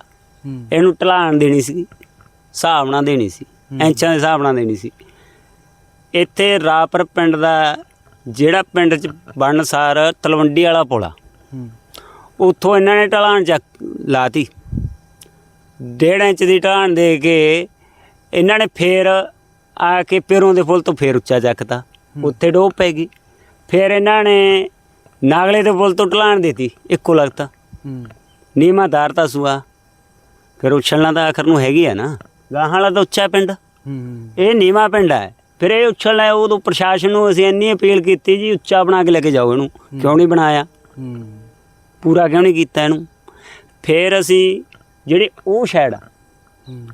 ਇਹਨੂੰ ਢਲਾਣ ਦੇਣੀ ਸੀ ਹਿਸਾਬ ਨਾਲ ਦੇਣੀ ਸੀ ਇੰਚਾਂ ਦੇ ਹਿਸਾਬ ਨਾਲ ਦੇਣੀ ਸੀ। ਇੱਥੇ ਰਾਪਰ ਪਿੰਡ ਦਾ ਜਿਹੜਾ ਪਿੰਡ ਚ ਬਣਸਾਰ ਤਲਵੰਡੀ ਵਾਲਾ ਪੁਲ ਉੱਥੋਂ ਇਹਨਾਂ ਨੇ ਢਲਾਣ ਚੱਕ ਲਾਤੀ। ਡੇਢ ਇੰਚ ਦੀ ਢਲਾਣ ਦੇ ਕੇ ਇਹਨਾਂ ਨੇ ਫੇਰ ਆ ਕੇ ਪੇਰੋਂ ਦੇ ਫੁੱਲ ਤੋਂ ਫੇਰ ਉੱਚਾ ਚੱਕਤਾ। ਉੱਥੇ ਡੋਬ ਪੈ ਗਈ। ਫੇਰ ਇਹਨਾਂ ਨੇ ਨਾਗਲੇ ਦੇ ਫੁੱਲ ਤੋਂ ਢਲਾਣ ਦੇਤੀ ਇੱਕੋ ਲਗਤਾ। ਨੀਮਾ ਦਾਰਤਾ ਸੂਆ। ਫਿਰ ਉਛਲਣਾ ਤਾਂ ਆਖਰ ਨੂੰ ਹੈਗੀ ਆ ਨਾ। ਗਾਹਾਂ ਵਾਲਾ ਤਾਂ ਉੱਚਾ ਪਿੰਡ। ਇਹ ਨੀਮਾ ਪਿੰਡ ਹੈ ਫਿਰ ਇਹ ਉਛਲਣਾ ਹੈ, ਉਦੋਂ ਪ੍ਰਸ਼ਾਸਨ ਨੂੰ ਅਸੀਂ ਇੰਨੀ ਅਪੀਲ ਕੀਤੀ ਜੀ ਉੱਚਾ ਬਣਾ ਕੇ ਲੈ ਕੇ ਜਾਓ ਇਹਨੂੰ। ਕਿਉਂ ਨਹੀਂ ਬਣਾਇਆ? ਪੂਰਾ ਕਿਉਂ ਨਹੀਂ ਕੀਤਾ ਇਹਨੂੰ? ਫਿਰ ਅਸੀਂ ਜਿਹੜੇ ਉਹ ਸ਼ੈਡ ਆ ਹੂੰ।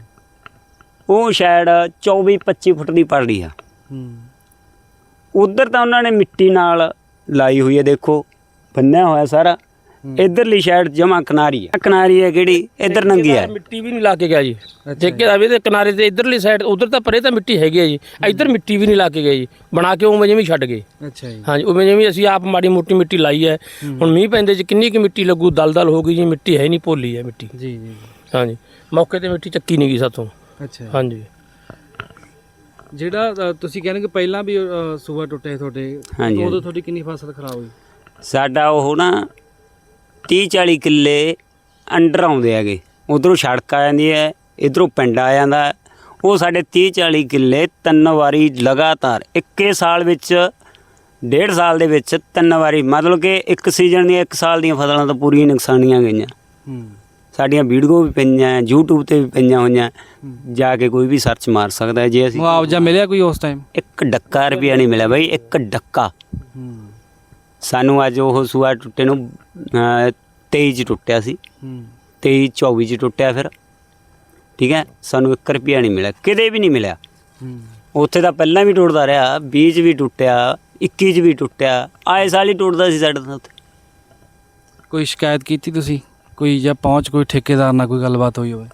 ਉਹ ਸ਼ੈਡ 24 25 ਫੁੱਟ ਦੀ ਪੜਦੀ ਆ। ਹੂੰ। ਉਧਰ ਤਾਂ ਉਹਨਾਂ ਨੇ ਮਿੱਟੀ ਨਾਲ ਲਾਈ ਹੋਈ ਹੈ ਦੇਖੋ ਬੰਨਿਆ ਹੋਇਆ ਸਾਰਾ। ਇਧਰਲੀ ਸਾਈਡ ਜਮਾ ਕਿਨਾਰੀ ਹੈ ਕਿਨਾਰੀ ਹੈ ਕਿਹੜੀ? ਇਧਰ ਨੰਗੀ ਹੈ ਮਿੱਟੀ ਵੀ ਨਹੀਂ ਲਾ ਕੇ ਗਿਆ ਜੀ। ਠੇਕੇਦਾਰ ਵੀ ਤੇ ਕਿਨਾਰੇ ਤੇ ਇਧਰਲੀ ਸਾਈਡ ਉਧਰ ਤਾਂ ਪਰੇ ਤਾਂ ਮਿੱਟੀ ਹੈਗੀ ਹੈ ਜੀ। ਇੱਧਰ ਮਿੱਟੀ ਵੀ ਨਹੀਂ ਲਾ ਕੇ ਗਏ ਜੀ। ਬਣਾ ਕੇ ਉਵੇਂ ਜਿਵੇਂ ਛੱਡ ਗਏ। ਅੱਛਾ ਜੀ। ਹਾਂਜੀ ਉਵੇਂ ਜਿਵੇਂ ਅਸੀਂ ਆਪ ਮਾੜੀ ਮੋਟੀ ਮਿੱਟੀ ਲਾਈ ਹੈ। ਹੁਣ ਮੀਂਹ ਪੈਂਦੇ ਚ ਕਿੰਨੀ ਕਿ ਮਿੱਟੀ ਲੱਗੂ? ਦਲਦਲ ਹੋ ਗਈ ਜੀ ਮਿੱਟੀ ਹੈ ਨਹੀਂ ਭੋਲੀ ਹੈ ਮਿੱਟੀ। ਜੀ ਜੀ ਹਾਂਜੀ। ਮੌਕੇ ਤੇ ਮਿੱਟੀ ਚੱਕੀ ਨਹੀਂ ਗਈ ਸਾਥੋਂ ਅੱਛਾ। ਹਾਂਜੀ। ਜਿਹੜਾ ਅ, ਤੁਸੀਂ ਕਹਿੰਦੇ ਕਿ ਪਹਿਲਾਂ ਵੀ ਅ, ਸੂਆ ਟੁੱਟੇ ਤੁਹਾਡੇ ਹਾਂਜੀ, ਉਦੋਂ ਤੁਹਾਡੀ ਕਿੰਨੀ ਫਸਲ ਖਰਾਬ ਹੋਈ? ਸਾਡਾ ਉਹ ਨਾ 30 40 ਕਿੱਲੇ ਅੰਡਰ ਆਉਂਦੇ ਹੈਗੇ। ਉਧਰੋਂ ਸੜਕ ਆ ਜਾਂਦੀ ਹੈ ਇਧਰੋਂ ਪਿੰਡ ਆ ਜਾਂਦਾ ਹੈ। ਉਹ ਸਾਡੇ 30 40 ਕਿੱਲੇ ਤਿੰਨ ਵਾਰੀ ਲਗਾਤਾਰ ਇੱਕੇ ਸਾਲ ਵਿੱਚ ਡੇਢ ਸਾਲ ਦੇ ਵਿੱਚ ਤਿੰਨ ਵਾਰੀ ਮਤਲਬ ਕਿ ਇੱਕ ਸੀਜ਼ਨ ਦੀਆਂ ਇੱਕ ਸਾਲ ਦੀਆਂ ਫਸਲਾਂ ਤਾਂ ਪੂਰੀਆਂ ਨੁਕਸਾਨੀਆਂ ਗਈਆਂ। ਹੂੰ। ਸਾਡੀਆਂ ਵੀਡੀਓ ਵੀ ਪਈਆਂ ਹੈ, YouTube ਤੇ ਵੀ ਪਈਆਂ ਹੋਈਆਂ। ਜਾ ਕੇ ਕੋਈ ਵੀ ਸਰਚ ਮਾਰ ਸਕਦਾ ਹੈ ਜੇ ਅਸੀਂ ਮੁਆਵਜ਼ਾ ਮਿਲਿਆ ਕੋਈ ਉਸ ਟਾਈਮ ਇੱਕ ਡੱਕਾ ਰੁਪਿਆ ਨਹੀਂ ਮਿਲਿਆ ਬਾਈ ਇੱਕ ਡੱਕਾ। ਸਾਨੂੰ ਅੱਜ ਉਹ ਸੂਆ ਟੁੱਟੇ ਨੂੰ ਅਹ, 23 ਚ ਟੁੱਟਿਆ ਸੀ। ਹੂੰ 23 24 ਚ ਟੁੱਟਿਆ ਫਿਰ। ਠੀਕ ਹੈ? ਸਾਨੂੰ 1 ਰੁਪਿਆ ਨਹੀਂ ਮਿਲਿਆ ਕਿਤੇ ਵੀ ਨਹੀਂ ਮਿਲਿਆ। ਉੱਥੇ ਤਾਂ ਪਹਿਲਾਂ ਵੀ ਟੁੱਟਦਾ ਰਿਹਾ 20 ਚ ਵੀ ਟੁੱਟਿਆ 21 ਚ ਵੀ ਟੁੱਟਿਆ ਆਏ ਸਾਲ ਹੀ ਟੁੱਟਦਾ ਸੀ ਸਾਡੇ ਤਾਂ ਉੱਥੇ। ਕੋਈ ਸ਼ਿਕਾਇਤ ਕੀਤੀ ਤੁਸੀਂ? ਕੋਈ ਜਾਂ ਪਹੁੰਚ ਕੋਈ ਠੇਕੇਦਾਰ ਨਾਲ ਕੋਈ ਗੱਲਬਾਤ ਹੋਈ ਹੋਵੇ?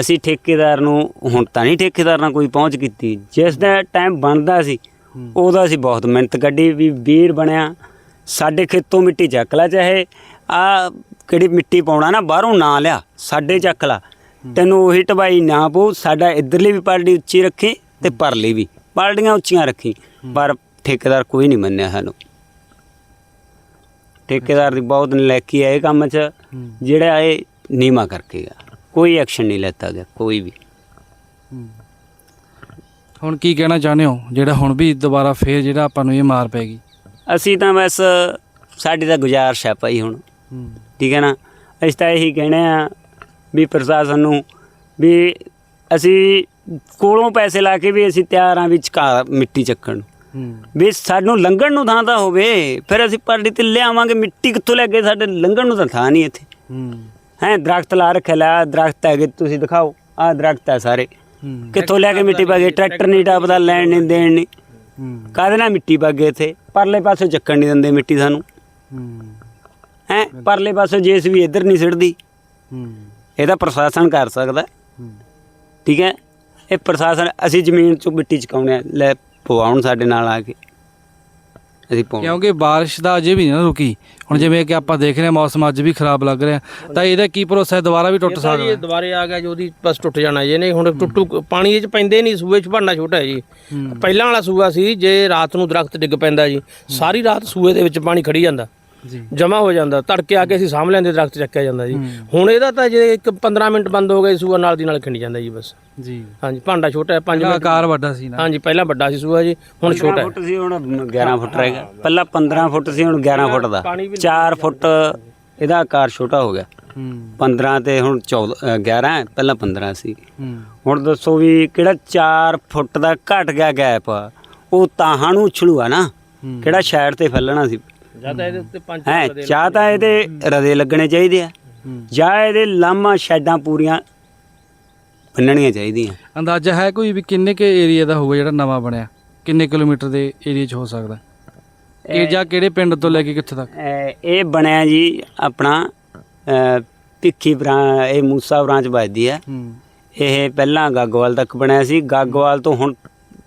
ਅਸੀਂ ਠੇਕੇਦਾਰ ਨੂੰ ਹੁਣ ਤਾਂ ਨਹੀਂ ਠੇਕੇਦਾਰ ਨਾਲ ਕੋਈ ਪਹੁੰਚ ਕੀਤੀ। ਜਿਸ ਦਾ ਟਾਈਮ ਬਣਦਾ ਸੀ। ਉਹਦਾ ਅਸੀਂ ਬਹੁਤ ਮਿਹਨਤ ਕੱਢੀ ਵੀ ਵੀਰ ਬਣਿਆ ਸਾਡੇ ਖੇਤੋਂ ਮਿੱਟੀ ਚੱਕ ਲੈ ਚਾਹੇ ਆ ਕਿਹੜੀ ਮਿੱਟੀ ਪਾਉਣਾ ਨਾ ਬਾਹਰੋਂ ਨਾ ਲਿਆ ਸਾਡੇ ਚੱਕ ਲਾ। ਤੈਨੂੰ ਉਹੀ ਟਬਾਈ ਨਾ ਪਊ ਸਾਡਾ ਇਧਰਲੀ ਵੀ ਪਾਲਟੀ ਉੱਚੀ ਰੱਖੀ ਤੇ ਪਰਲੀ ਵੀ। ਪਾਲਟੀਆਂ ਉੱਚੀਆਂ ਰੱਖੀ ਪਰ ਠੇਕੇਦਾਰ ਕੋਈ ਨਹੀਂ ਮੰਨਿਆ ਸਾਨੂੰ। ਠੇਕੇਦਾਰ ਦੀ ਬਹੁਤ ਨਲਾਇਕੀ ਹੈ ਇਹ ਕੰਮ 'ਚ ਜਿਹੜਾ ਇਹ ਨੀਮਾ ਕਰਕੇ ਗਿਆ। ਕੋਈ ਐਕਸ਼ਨ ਨਹੀਂ ਲੈਤਾ ਗਿਆ ਕੋਈ ਵੀ। ਹੁਣ ਕੀ ਕਹਿਣਾ ਚਾਹੁੰਦੇ ਹੋ? ਜਿਹੜਾ ਹੁਣ ਵੀ ਦੁਬਾਰਾ ਫੇਰ ਜਿਹੜਾ ਆਪਾਂ ਨੂੰ ਇਹ ਮਾਰ ਪੈਗੀ ਅਸੀਂ ਤਾਂ ਬਸ ਸਾਡੀ ਤਾਂ ਗੁਜ਼ਾਰਿਸ਼ ਹੈ ਭਾਈ ਹੁਣ। ਠੀਕ ਹੈ ਨਾ? ਅਸੀਂ ਤਾਂ ਇਹੀ ਕਹਿਣੇ ਆ ਵੀ ਪ੍ਰਸ਼ਾਸਨ ਨੂੰ ਵੀ ਅਸੀਂ ਕੋਲੋਂ ਪੈਸੇ ਲਾ ਕੇ ਵੀ ਅਸੀਂ ਤਿਆਰ ਆ ਵੀ ਚਕਾ ਮਿੱਟੀ ਚੱਕਣ। ਵੀ ਸਾਨੂੰ ਲੰਘਣ ਨੂੰ ਥਾਂ ਤਾਂ ਹੋਵੇ, ਫਿਰ ਅਸੀਂ ਪਾਰਟੀ ਤੇ ਲਿਆਵਾਂਗੇ, ਮਿੱਟੀ ਕਿੱਥੋਂ ਲੈ ਕੇ ਸਾਡੇ ਲੰਘਣ ਨੂੰ ਤਾਂ ਥਾਂ ਨਹੀਂ ਇੱਥੇ। ਹੈ, ਦਰਖਤ ਲਾ ਰੱਖਿਆ ਲੈ ਦਰਖਤ ਹੈਗੇ, ਤੁਸੀਂ ਦਿਖਾਓ, ਆਹ ਦਰਖਤ ਹੈ ਸਾਰੇ। ਕਿੱਥੋਂ ਲੈ ਕੇ ਮਿੱਟੀ ਪਾ ਗਏ ਟਰੈਕਟਰ ਨਹੀਂ ਟੱਪਦਾ, ਲੈਣ ਨਹੀਂ, ਦੇਣ ਨਹੀਂ। ਕਾਹਦੇ ਨਾਲ ਮਿੱਟੀ ਪਾ ਗਏ ਇੱਥੇ? ਪਰਲੇ ਪਾਸੋਂ ਚੱਕਣ ਨਹੀਂ ਦਿੰਦੇ ਮਿੱਟੀ ਸਾਨੂੰ। ਹੂੰ ਹੈ ਪਰਲੇ ਪਾਸੋਂ ਵੀ ਇੱਧਰ ਨਹੀਂ ਸਿੜਦੀ ਇਹ ਤਾਂ ਪ੍ਰਸ਼ਾਸਨ ਕਰ ਸਕਦਾ। ਠੀਕ ਹੈ? ਇਹ ਪ੍ਰਸ਼ਾਸਨ, ਅਸੀਂ ਜ਼ਮੀਨ ਚੋਂ ਮਿੱਟੀ ਚਕਾਉਣੇ ਆ ਲੈ ਪਵਾਉਣ ਸਾਡੇ ਨਾਲ ਆ ਕੇ ਅਸੀਂ ਪਾਉਂ ਕਿਉਂਕਿ ਬਾਰਿਸ਼ ਦਾ ਅਜੇ ਵੀ ਨਹੀਂ ਨਾ ਰੁਕੀ। ਹੁਣ ਜਿਵੇਂ ਕਿ ਆਪਾਂ ਦੇਖ ਰਹੇ ਹਾਂ ਮੌਸਮ ਅੱਜ ਵੀ ਖਰਾਬ ਲੱਗ ਰਿਹਾ। ਤਾਂ ਇਹਦਾ ਕੀ ਭਰੋਸਾ ਹੈ? ਦੁਬਾਰਾ ਵੀ ਟੁੱਟ ਸਕਦਾ। ਇਹ ਦੁਬਾਰੇ ਆ ਗਿਆ ਜੀ ਉਹਦੀ ਬਸ ਟੁੱਟ ਜਾਣਾ ਜੀ। ਇਹਨੇ ਹੁਣ ਟੁੱਟੂ ਪਾਣੀ ਇਹ ਚ ਪੈਂਦੇ ਨਹੀਂ ਸੂਏ ਚ ਭਰਨਾ ਛੋਟਾ ਹੈ ਜੀ। ਹੂੰ। ਪਹਿਲਾਂ ਵਾਲਾ ਸੂਆ ਸੀ ਜੇ ਰਾਤ ਨੂੰ ਦਰਖਤ ਡਿੱਗ ਪੈਂਦਾ ਜੀ ਸਾਰੀ ਰਾਤ ਸੂਏ ਦੇ ਵਿੱਚ ਪਾਣੀ ਖੜੀ ਜਾਂਦਾ। ਜਮਾ ਹੋ ਜਾਂਦਾ ਤੜਕੇ ਆ ਕੇ ਅਸੀਂ ਸਾਂਭ ਲੈਂਦੇ ਦਰਖਤ ਚੱਕਿਆ ਜਾਂਦਾ ਜੀ। ਹੁਣ ਇਹਦਾ ਤਾਂ ਜੇ ਇੱਕ 15 ਮਿੰਟ ਬੰਦ ਹੋ ਗਏ ਸੂਆ ਨਾਲ ਦੀ ਨਾਲ ਖਿੰਡ ਜਾਂਦਾ ਜੀ ਬਸ। ਜੀ। ਹਾਂਜੀ ਭਾਂਡਾ ਛੋਟਾ ਹੈ 5 ਇਹਦਾ ਮਿੰਟ ਆਕਾਰ ਵੱਡਾ ਸੀ ਨਾ। ਹਾਂਜੀ ਪਹਿਲਾਂ ਵੱਡਾ ਸੀ ਸੂਆ ਜੀ ਹੁਣ ਛੋਟਾ ਹੈ। ਫੁੱਟ ਸੀ ਹੁਣ 11 ਫੁੱਟ ਰਹਿ ਗਿਆ। ਪਹਿਲਾਂ 15 ਫੁੱਟ ਸੀ ਹੁਣ 11 ਫੁੱਟ ਦਾ। 4 ਫੁੱਟ ਇਹਦਾ ਆਕਾਰ ਛੋਟਾ ਹੋ ਗਿਆ। ਹੂੰ। 15 ਤੇ ਹੁਣ 14 ਅ, 11 ਹੈ ਪਹਿਲਾਂ 15 ਸੀ। ਹੁਣ ਦੱਸੋ ਵੀ ਕਿਹੜਾ 4 ਫੁੱਟ ਦਾ ਘਟ ਗਿਆ ਗੈਪ ਉਹ ਤਾਹਾਂ ਨੂੰ ਉਛਲੂਆ ਨਾ। ਕਿਹੜਾ ਸਾਈਡ ਤੇ ਫੈਲਣਾ ਸੀ? ਜਾਂ ਤਾਂ ਇਹਦੇ ਉੱਤੇ ਪੰਜ ਹੈ ਚਾਹ ਤਾਂ ਇਹਦੇ ਰਦੇ ਲੱਗਣੇ ਚਾਹੀਦੇ ਆ। ਜਾਂ ਇਹਦੇ ਲਾਮਾ ਸ਼ੈਡਾਂ ਪੂਰੀਆਂ ਬੰਨਣੀਆਂ ਚਾਹੀਦੀਆਂ। ਅੰਦਾਜ਼ਾ ਹੈ ਕੋਈ ਵੀ ਕਿੰਨੇ ਕੇ ਏਰੀਆ ਦਾ ਹੋਊਗਾ ਜਿਹੜਾ ਨਵਾਂ ਬਣਿਆ? ਕਿੰਨੇ ਕਿਲੋਮੀਟਰ ਦੇ ਏਰੀਆ 'ਚ ਹੋ ਸਕਦਾ? ਕਿ ਜਾਂ ਕਿਹੜੇ ਪਿੰਡ ਤੋਂ ਲੈ ਕੇ ਕਿੱਥੇ ਤੱਕ? ਇਹ ਬਣਿਆ ਜੀ ਆਪਣਾ ਭਿੱਖੀ ਬਰਾਂ ਇਹ ਮੂਸਾ ਬ੍ਰਾਂਚ ਵੱਜਦੀ ਹੂੰ। ਇਹ ਪਹਿਲਾਂ ਗਾਗੋਵਾਲ ਤੱਕ ਬਣਿਆ ਸੀ। ਗਾਗੋਵਾਲ ਤੋਂ ਹੁਣ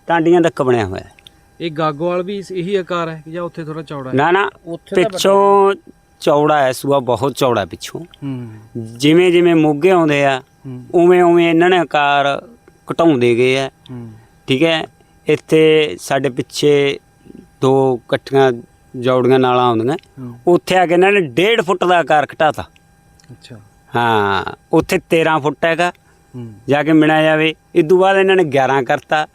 ਟਾਂਡੀਆਂ ਤੱਕ ਬਣਿਆ ਹੋਇਆ। ਹੈ। ਇਹ ਗਾਗੋਵਾਲ ਵੀ ਇਸ- ਇਹੀ ਆਕਾਰ ਹੈ ਕਿ ਜਾਂ ਉੱਥੇ ਥੋੜਾ ਚੌੜਾ ਹੈ? ਨਾ ਨਾ ਪਿੱਛੋਂ ਚੌੜਾ ਹੈ ਸੂਆ ਬਹੁਤ ਚੌੜਾ ਪਿੱਛੋਂ। ਹੂੰ। ਜਿਵੇਂ ਜਿਵੇਂ ਮੋਗੇ ਆਉਂਦੇ ਆ ਹੂੰ। ਉਵੇਂ ਉਵੇਂ ਇਹਨਾਂ ਨੇ ਆਕਾਰ ਘਟਾਉਂਦੇ ਗਏ ਆ। ਹੂੰ। ਠੀਕ ਹੈ ਇੱਥੇ ਸਾਡੇ ਪਿੱਛੇ ਦੋ ਇਕੱਠੀਆਂ ਜੌੜੀਆਂ ਨਾਲਾਂ ਆਉਂਦੀਆਂ। ਹੂੰ। ਉੱਥੇ ਆ ਕੇ ਇਹਨਾਂ ਨੇ 1.5 ਫੁੱਟ ਦਾ ਆਕਾਰ ਘਟਾਤਾ। ਅੱਛਾ। ਹਾਂ ਉੱਥੇ 13 ਫੁੱਟ ਹੈਗਾ। ਹੂੰ। ਜਾ ਕੇ ਮਿਣਿਆ ਜਾਵੇ। ਇਸ ਤੋਂ ਬਾਅਦ ਇਹਨਾਂ ਨੇ 11 ਕਰਤਾ।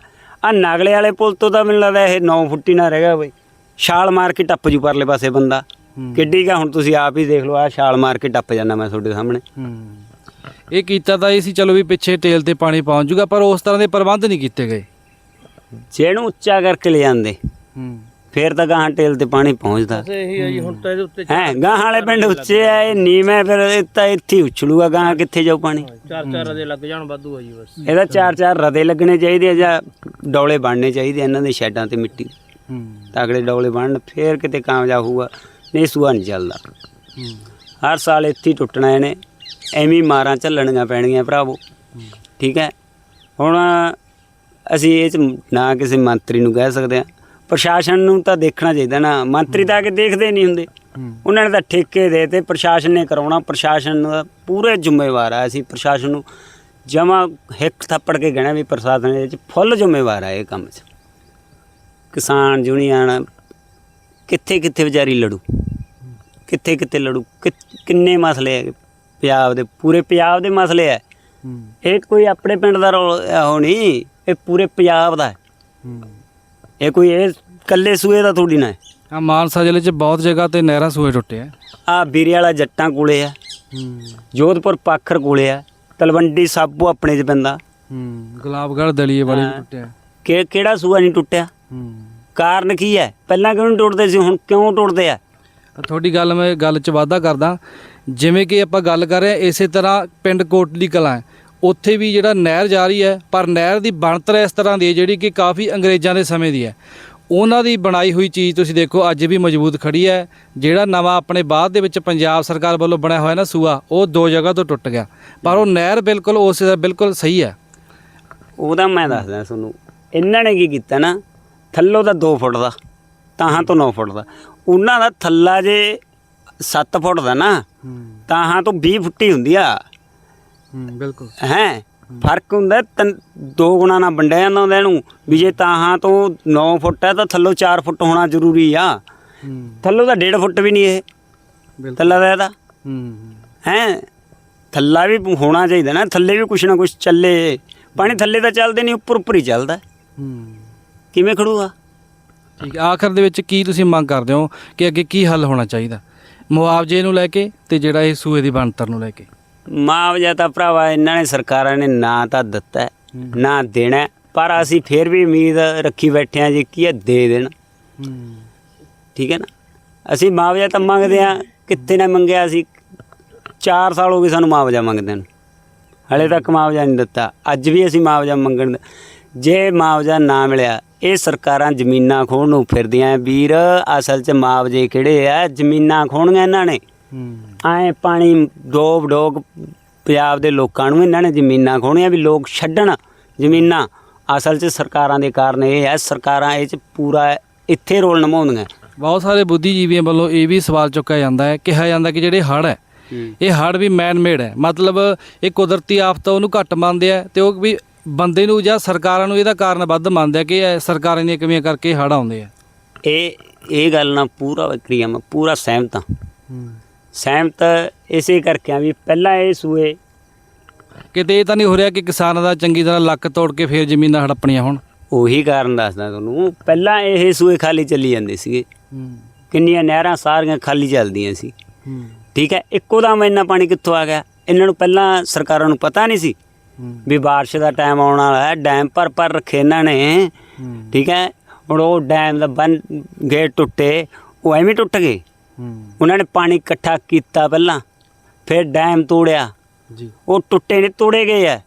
ਆ ਨਾਗਲੇ ਵਾਲੇ ਪੁਲ ਤੋਂ ਤਾਂ ਮੈਨੂੰ ਲੱਗਦਾ ਇਹ 9 ਫੁੱਟ ਹੀ ਨਾ ਰਹਿ ਗਿਆ ਬਈ। ਛਾਲ ਮਾਰ ਕੇ ਟੱਪ ਜੂ ਪਰਲੇ ਪਾਸੇ ਬੰਦਾ। ਕਿੱਡੀ ਗਾ ਹੁਣ ਤੁਸੀਂ ਆਪ ਹੀ ਦੇਖ ਲਓ ਆ ਛਾਲ ਮਾਰ ਕੇ ਟੱਪ ਜਾਂਦਾ ਮੈਂ ਤੁਹਾਡੇ ਸਾਹਮਣੇ। ਇਹ ਕੀਤਾ ਤਾਂ ਇਹ ਸੀ ਚਲੋ ਵੀ ਪਿੱਛੇ ਟੇਲ ਤੇ ਪਾਣੀ ਪਹੁੰਚ ਜੂਗਾ ਪਰ ਉਸ ਤਰ੍ਹਾਂ ਦੇ ਪ੍ਰਬੰਧ ਨਹੀਂ ਕੀਤੇ ਗਏ। ਜਿਹਨੂੰ ਉੱਚਾ ਕਰਕੇ ਲੈ ਜਾਂਦੇ ਹੂੰ। ਫੇਰ ਤਾਂ ਗਾਹਾਂ ਟੇਲ ਤੇ ਪਾਣੀ ਪਹੁੰਚਦਾ। ਬਸ ਇਹੀ ਹੈ ਜੀ ਹੁਣ ਤਾਂ ਇਹਦੇ ਉੱਤੇ ਹੈ ਗਾਹਾਂ ਵਾਲੇ ਪਿੰਡ ਉੱਚੇ ਆ ਇਹ ਨੀਵੇਂ ਫਿਰ ਇਹ ਤਾਂ ਇੱਥੇ ਹੀ ਉਛਲੂਗਾ ਗਾਹਾਂ ਕਿੱਥੇ ਜਾਊ ਪਾਣੀ? ਚਾਰ ਚਾਰ ਰਦੇ ਲੱਗ ਜਾਣ ਵਾਧੂ ਆ ਜੀ ਬਸ। ਇਹਦਾ ਚਾਰ ਚਾਰ ਰਦੇ ਲੱਗਣੇ ਚਾਹੀਦੇ ਆ ਜਾਂ ਡੌਲੇ ਬਣਨੇ ਚਾਹੀਦੇ ਆ ਇਹਨਾਂ ਦੇ ਸ਼ੈਡਾਂ ਤੇ ਮਿੱਟੀ ਹੂੰ। ਤਗੜੇ ਡੌਲੇ ਬਣਨ ਫੇਰ ਕਿਤੇ ਕਾਮਯਾਬ ਹੋਊਗਾ ਨਹੀਂ ਸੂਆ ਨਹੀਂ ਚੱਲਦਾ। ਹਰ ਸਾਲ ਇੱਥੇ ਹੀ ਟੁੱਟਣਾ ਇਹਨੇ ਐਵੇਂ ਹੀ ਮਾਰਾਂ ਝੱਲਣੀਆਂ ਪੈਣਗੀਆਂ ਭਰਾਵੋ। ਠੀਕ ਹੈ? ਹੁਣ ਅਸੀਂ ਇਹ ਚ ਨਾ ਕਿਸੇ ਮੰਤਰੀ ਨੂੰ ਕਹਿ ਸਕਦੇ ਆ ਪ੍ਰਸ਼ਾਸਨ ਨੂੰ ਤਾਂ ਦੇਖਣਾ ਚਾਹੀਦਾ ਨਾ ਮੰਤਰੀ ਤਾਂ ਆ ਕੇ ਦੇਖਦੇ ਨਹੀਂ ਹੁੰਦੇ। ਉਹਨਾਂ ਨੇ ਤਾਂ ਠੇਕੇ ਦੇ ਤੇ ਪ੍ਰਸ਼ਾਸਨ ਨੇ ਕਰਾਉਣਾ ਪ੍ਰਸ਼ਾਸਨ ਦਾ ਪੂਰੇ ਜ਼ਿੰਮੇਵਾਰ ਆ ਅਸੀਂ ਪ੍ਰਸ਼ਾਸਨ ਨੂੰ ਜਮਾ ਹਿੱਕ ਥੱਪੜ ਕੇ ਕਹਿਣਾ ਵੀ ਪ੍ਰਸ਼ਾਸਨ ਇਹ ਚ ਫੁੱਲ ਜ਼ਿੰਮੇਵਾਰ ਆ ਇਹ ਕੰਮ 'ਚ। ਕਿਸਾਨ ਯੂਨੀਅਨ ਕਿੱਥੇ ਕਿੱਥੇ ਵਿਚਾਰੀ ਲੜੂ ਕਿੱਥੇ ਕਿੱਥੇ ਲੜੂ ਕਿੰਨੇ ਮਸਲੇ ਹੈ ਪੰਜਾਬ ਦੇ ਪੂਰੇ ਪੰਜਾਬ ਦੇ ਮਸਲੇ ਹੂੰ। ਇਹ ਕੋਈ ਆਪਣੇ ਪਿੰਡ ਦਾ ਰੌਲਾ ਨਹੀਂ ਇਹ ਪੂਰੇ ਪੰਜਾਬ ਦਾ ਹੂੰ। ਇਹ ਕੋਈ ਇਹ ਕੱਲੇ ਸੂਏ ਦਾ ਥੋੜੀ ਨਾ ਹੈ। ਆ ਮਾਨਸਾ ਜ਼ਿਲ੍ਹੇ 'ਚ ਬਹੁਤ ਜਗ੍ਹਾ ਤੇ ਨਹਿਰਾਂ ਸੂਏ ਟੁੱਟੇ ਆ। ਆ ਵੀਰੇ ਵਾਲਾ ਜੱਟਾਂ ਕੋਲੇ ਆ। ਹੂੰ। ਜੋਧਪੁਰ ਪਾਖਰ ਕੋਲੇ ਆ। ਤਲਵੰਡੀ ਸਾਬੋ ਆਪਣੇ ਚ ਪੈਂਦਾ। ਹੂੰ ਗੁਲਾਬਗੜ੍ਹ ਦਲੀਏ ਵਾਲੀ ਹਾਂ। ਟੁੱਟਿਆ। ਕਿ ਕਿਹੜਾ ਸੂਆ ਨਹੀਂ ਟੁੱਟਿਆ? ਹੂੰ। ਕਾਰਨ ਕੀ ਹੈ? ਪਹਿਲਾਂ ਕਿਉਂ ਨਹੀਂ ਟੁੱਟਦੇ ਸੀ ਹੁਣ ਕਿਉਂ ਟੁੱਟਦੇ ਆ? ਤੁਹਾਡੀ ਗੱਲ ਮੈਂ ਗੱਲ 'ਚ ਵਾਧਾ ਕਰਦਾ। ਜਿਵੇਂ ਕਿ ਆਪਾਂ ਗੱਲ ਕਰ ਰਹੇ ਹਾਂ ਇਸੇ ਤਰ੍ਹਾਂ ਪਿੰਡ ਕੋਟਲੀ ਕਲਾਂ ਹੈ। ਉੱਥੇ ਵੀ ਜਿਹੜਾ ਨਹਿਰ ਜਾ ਰਹੀ ਹੈ ਪਰ ਨਹਿਰ ਦੀ ਬਣਤਰ ਇਸ ਤਰ੍ਹਾਂ ਦੀ ਹੈ ਜਿਹੜੀ ਕਿ ਕਾਫੀ ਅੰਗਰੇਜ਼ਾਂ ਦੇ ਸਮੇਂ ਦੀ ਹੈ। ਉਹਨਾਂ ਦੀ ਬਣਾਈ ਹੋਈ ਚੀਜ਼ ਤੁਸੀਂ ਦੇਖੋ ਅੱਜ ਵੀ ਮਜ਼ਬੂਤ ਖੜੀ ਹੈ। ਜਿਹੜਾ ਨਵਾਂ ਆਪਣੇ ਬਾਅਦ ਦੇ ਵਿੱਚ ਪੰਜਾਬ ਸਰਕਾਰ ਵੱਲੋਂ ਬਣਿਆ ਹੋਇਆ ਨਾ ਸੂਆ ਉਹ ਦੋ ਜਗ੍ਹਾ ਤੋਂ ਟੁੱਟ ਗਿਆ। ਪਰ ਉਹ ਨਹਿਰ ਬਿਲਕੁਲ ਉਸ ਦਾ ਬਿਲਕੁਲ ਸਹੀ ਹੈ। ਉਹਦਾ ਮੈਂ ਦੱਸਦਾ ਤੁਹਾਨੂੰ ਇਹਨਾਂ ਨੇ ਕੀ ਕੀਤਾ ਨਾ ਥੱਲੋਂ ਦਾ 2 ਫੁੱਟ ਦਾ ਤਾਹਾਂ ਤੋਂ 9 ਫੁੱਟ ਦਾ। ਉਹਨਾਂ ਦਾ ਥੱਲਾ ਜੇ 7 ਫੁੱਟ ਦਾ ਨਾ ਤਾਹਾਂ ਤੋਂ 20 ਫੁੱਟੀ ਹੁੰਦੀ ਆ। ਹੂੰ ਬਿਲਕੁਲ। ਹੈ? ਫ਼ਰਕ ਹੁੰਦਾ ਤਿੰਨ- ਦੋ ਗੁਣਾ ਨਾਲ ਵੰਡਿਆ ਜਾਂਦਾ ਹੁੰਦਾ ਇਹਨੂੰ ਵੀ ਜੇ ਤਾਹਾਂ ਤੋਂ 9 ਫੁੱਟ ਹੈ ਤਾਂ ਥੱਲੋਂ 4 ਫੁੱਟ ਹੋਣਾ ਜ਼ਰੂਰੀ ਆ। ਹੂੰ। ਥੱਲੋਂ ਤਾਂ 1.5 ਫੁੱਟ ਵੀ ਨਹੀਂ ਇਹ। ਬਿਲਕੁਲ। ਥੱਲਾ ਦਾ ਇਹਦਾ। ਹੂੰ। ਹੈ? ਥੱਲਾ ਵੀ ਹੋਣਾ ਚਾਹੀਦਾ ਨਾ ਥੱਲੇ ਵੀ ਕੁਛ ਨਾ ਕੁਛ ਚੱਲੇ। ਪਾਣੀ ਥੱਲੇ ਤਾਂ ਚੱਲਦੇ ਨਹੀਂ ਉੱਪਰ ਉੱਪਰ ਹੀ ਚੱਲਦਾ। ਹੂੰ। ਕਿਵੇਂ ਖੜੂਗਾ? ਠੀਕ ਹੈ ਆਖਰ ਦੇ ਵਿੱਚ ਕੀ ਤੁਸੀਂ ਮੰਗ ਕਰਦੇ ਹੋ ਕਿ ਅੱਗੇ ਕੀ ਹੱਲ ਹੋਣਾ ਚਾਹੀਦਾ? ਮੁਆਵਜ਼ੇ ਨੂੰ ਲੈ ਕੇ ਤੇ ਜਿਹੜਾ ਇਹ ਸੂਏ ਦੀ ਬਣਤਰ ਨੂੰ ਲੈ ਕੇ। ਮੁਆਵਜ਼ਾ ਤਾਂ ਭਰਾਵਾ ਇਹਨਾਂ ਨੇ ਸਰਕਾਰਾਂ ਨੇ ਨਾ ਤਾਂ ਦਿੱਤਾ ਹੈ, ਨਾ ਦੇਣਾ। ਹੈ, ਪਰ ਅਸੀਂ ਫਿਰ ਵੀ ਉਮੀਦ ਰੱਖੀ ਬੈਠੇ ਹਾਂ ਜੀ ਕੀ ਇਹ ਦੇ ਦੇਣ। ਠੀਕ ਹੈ ਨਾ? ਅਸੀਂ ਮੁਆਵਜ਼ਾ ਤਾਂ ਮੰਗਦੇ ਆ ਕਿੱਥੇ ਨਾ ਮੰਗਿਆ ਅਸੀਂ 4 ਸਾਲ ਹੋ ਗਏ ਸਾਨੂੰ ਮੁਆਵਜ਼ਾ ਮੰਗਦੇ ਨੂੰ। ਹਲੇ ਤੱਕ ਮੁਆਵਜ਼ਾ ਨਹੀਂ ਦਿੱਤਾ। ਅੱਜ ਵੀ ਅਸੀਂ ਮੁਆਵਜ਼ਾ ਮੰਗਣ ਜੇ ਮੁਆਵਜ਼ਾ ਨਾ ਮਿਲਿਆ ਇਹ ਸਰਕਾਰਾਂ ਜ਼ਮੀਨਾਂ ਖੋਹਣ ਨੂੰ ਫਿਰਦੀਆਂ। ਵੀਰ ਅਸਲ 'ਚ ਮੁਆਵਜ਼ੇ ਕਿਹੜੇ ਆ? ਜ਼ਮੀਨਾਂ ਖੋਹਣੀਆਂ ਇਹਨਾਂ ਨੇ। ਐ ਪਾਣੀ ਡੋਬ ਡੋਬ ਪੰਜਾਬ ਦੇ ਲੋਕਾਂ ਨੂੰ ਇਹਨਾਂ ਨੇ ਜ਼ਮੀਨਾਂ ਖੋਹਣੀਆਂ ਵੀ ਲੋਕ ਛੱਡਣ ਜ਼ਮੀਨਾਂ। ਅਸਲ 'ਚ ਸਰਕਾਰਾਂ ਦੇ ਕਾਰਨ ਇਹ ਹੈ ਸਰਕਾਰਾਂ ਇਹ 'ਚ ਪੂਰਾ ਇੱਥੇ ਰੋਲ ਨਿਭਾਉਂਦੀਆਂ। ਬਹੁਤ ਸਾਰੇ ਬੁੱਧੀਜੀਵੀਆਂ ਵੱਲੋਂ ਇਹ ਵੀ ਸਵਾਲ ਚੁੱਕਿਆ ਜਾਂਦਾ ਹੈ ਕਿਹਾ ਜਾਂਦਾ ਕਿ ਜਿਹੜੇ ਹੜ੍ਹ ਹੈ ਇਹ ਹੜ੍ਹ ਵੀ ਮੈਨ ਮੇਡ ਹੈ। ਮਤਲਬ ਇਹ ਕੁਦਰਤੀ ਆਫਤ ਉਹਨੂੰ ਘੱਟ ਮੰਨਦੇ ਆ ਤੇ ਉਹ ਵੀ ਬੰਦੇ ਨੂੰ ਜਾਂ ਸਰਕਾਰਾਂ ਨੂੰ ਇਹਦਾ ਕਾਰਨ ਵੱਧ ਮੰਨਦੇ ਆ ਕਿ ਇਹ ਸਰਕਾਰਾਂ ਦੀਆਂ ਕਮੀਆਂ ਕਰਕੇ ਹੜ੍ਹ ਆਉਂਦੇ ਆ। ਇਹ ਇਹ ਗੱਲ ਨਾਲ ਪੂਰਾ ਵਿਕਰੀਆ ਮੈਂ ਪੂਰਾ ਸਹਿਮਤ ਹੂੰ। ਸਹਿਮਤ ਇਸੇ ਕਰਕੇ ਆ ਵੀ ਪਹਿਲਾਂ ਇਹ ਸੂਏ ਕਿਤੇ ਇਹ ਤਾਂ ਨਹੀਂ ਹੋ ਰਿਹਾ ਕਿ ਕਿਸਾਨਾਂ ਦਾ ਚੰਗੀ ਤਰ੍ਹਾਂ ਲੱਕ ਤੋੜ ਕੇ ਫੇਰ ਜ਼ਮੀਨਾਂ ਹੜੱਪਣੀਆਂ ਹੋਣ? ਉਹੀ ਕਾਰਨ ਦੱਸਦਾ ਤੁਹਾਨੂੰ। ਪਹਿਲਾਂ ਇਹ ਸੂਏ ਖਾਲੀ ਚੱਲੀ ਜਾਂਦੇ ਸੀਗੇ। ਕਿੰਨੀਆਂ ਨਹਿਰਾਂ ਸਾਰੀਆਂ ਖਾਲੀ ਚੱਲਦੀਆਂ ਸੀ। ਠੀਕ ਹੈ ਇੱਕੋ ਦਮ ਇੰਨਾ ਪਾਣੀ ਕਿੱਥੋਂ ਆ ਗਿਆ? ਇਹਨਾਂ ਨੂੰ ਪਹਿਲਾਂ ਸਰਕਾਰਾਂ ਨੂੰ ਪਤਾ ਨਹੀਂ ਸੀ ਵੀ ਬਾਰਿਸ਼ ਦਾ ਟਾਈਮ ਆਉਣ ਵਾਲਾ ਹੈ ਡੈਮ ਭਰ ਭਰ ਰੱਖੇ ਇਹਨਾਂ ਨੇ। ਠੀਕ ਹੈ ਹੁਣ ਉਹ ਡੈਮ ਦਾ ਬੰਨ ਗੇਟ ਟੁੱਟੇ ਉਹ ਐਵੇਂ ਟੁੱਟ ਗਏ। ਉਹਨਾਂ ਨੇ ਪਾਣੀ ਇਕੱਠਾ ਕੀਤਾ ਪਹਿਲਾਂ ਫਿਰ ਡੈਮ ਤੋੜਿਆ। ਜੀ। ਉਹ ਟੁੱਟੇ ਨੇ ਤੋੜੇ ਗਏ ਆ।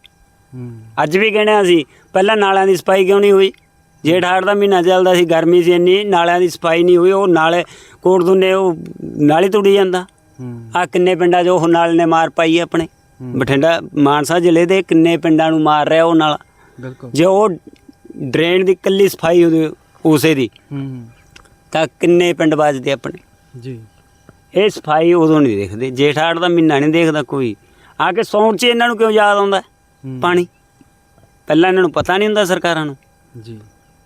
ਅੱਜ ਵੀ ਕਹਿੰਦੇ ਅਸੀਂ ਪਹਿਲਾਂ ਨਾਲਿਆਂ ਦੀ ਸਫ਼ਾਈ ਕਿਉਂ ਨਹੀਂ ਹੋਈ? ਜੇਠ ਹਾੜ ਦਾ ਮਹੀਨਾ ਚੱਲਦਾ ਸੀ ਗਰਮੀ ਸੀ ਇੰਨੀ ਨਾਲਿਆਂ ਦੀ ਸਫ਼ਾਈ ਨਹੀਂ ਹੋਈ ਉਹ ਨਾਲੇ ਕੋਟ ਦੁੰਨੇ ਉਹ ਨਾਲੀ ਤੁੜੀ ਜਾਂਦਾ। ਆ ਕਿੰਨੇ ਪਿੰਡਾਂ 'ਚ ਉਹ ਨਾਲ ਨੇ ਮਾਰ ਪਾਈ ਆਪਣੇ। ਬਠਿੰਡਾ ਮਾਨਸਾ ਜ਼ਿਲ੍ਹੇ ਦੇ ਕਿੰਨੇ ਪਿੰਡਾਂ ਨੂੰ ਮਾਰ ਰਿਹਾ ਉਹ ਨਾਲ। ਬਿਲਕੁਲ। ਜੇ ਉਹ ਡਰੇਨ ਦੀ ਕੱਲੀ ਸਫ਼ਾਈ ਉਸੇ ਦੀ ਤਾਂ ਕਿੰਨੇ ਪਿੰਡ ਵੱਜਦੇ ਆਪਣੇ। ਜੀ। ਇਹ ਸਫ਼ਾਈ ਉਦੋਂ ਨਹੀਂ ਦੇਖਦੇ। ਜੇਠ ਹਾੜ ਦਾ ਮਹੀਨਾ ਨਹੀਂ ਦੇਖਦਾ ਕੋਈ। ਆ ਕੇ ਸੌਣ 'ਚ ਇਹਨਾਂ ਨੂੰ ਕਿਉਂ ਯਾਦ ਆਉਂਦਾ? ਹੂੰ। ਪਾਣੀ। ਪਹਿਲਾਂ ਇਹਨਾਂ ਨੂੰ ਪਤਾ ਨਹੀਂ ਹੁੰਦਾ ਸਰਕਾਰਾਂ ਨੂੰ। ਜੀ।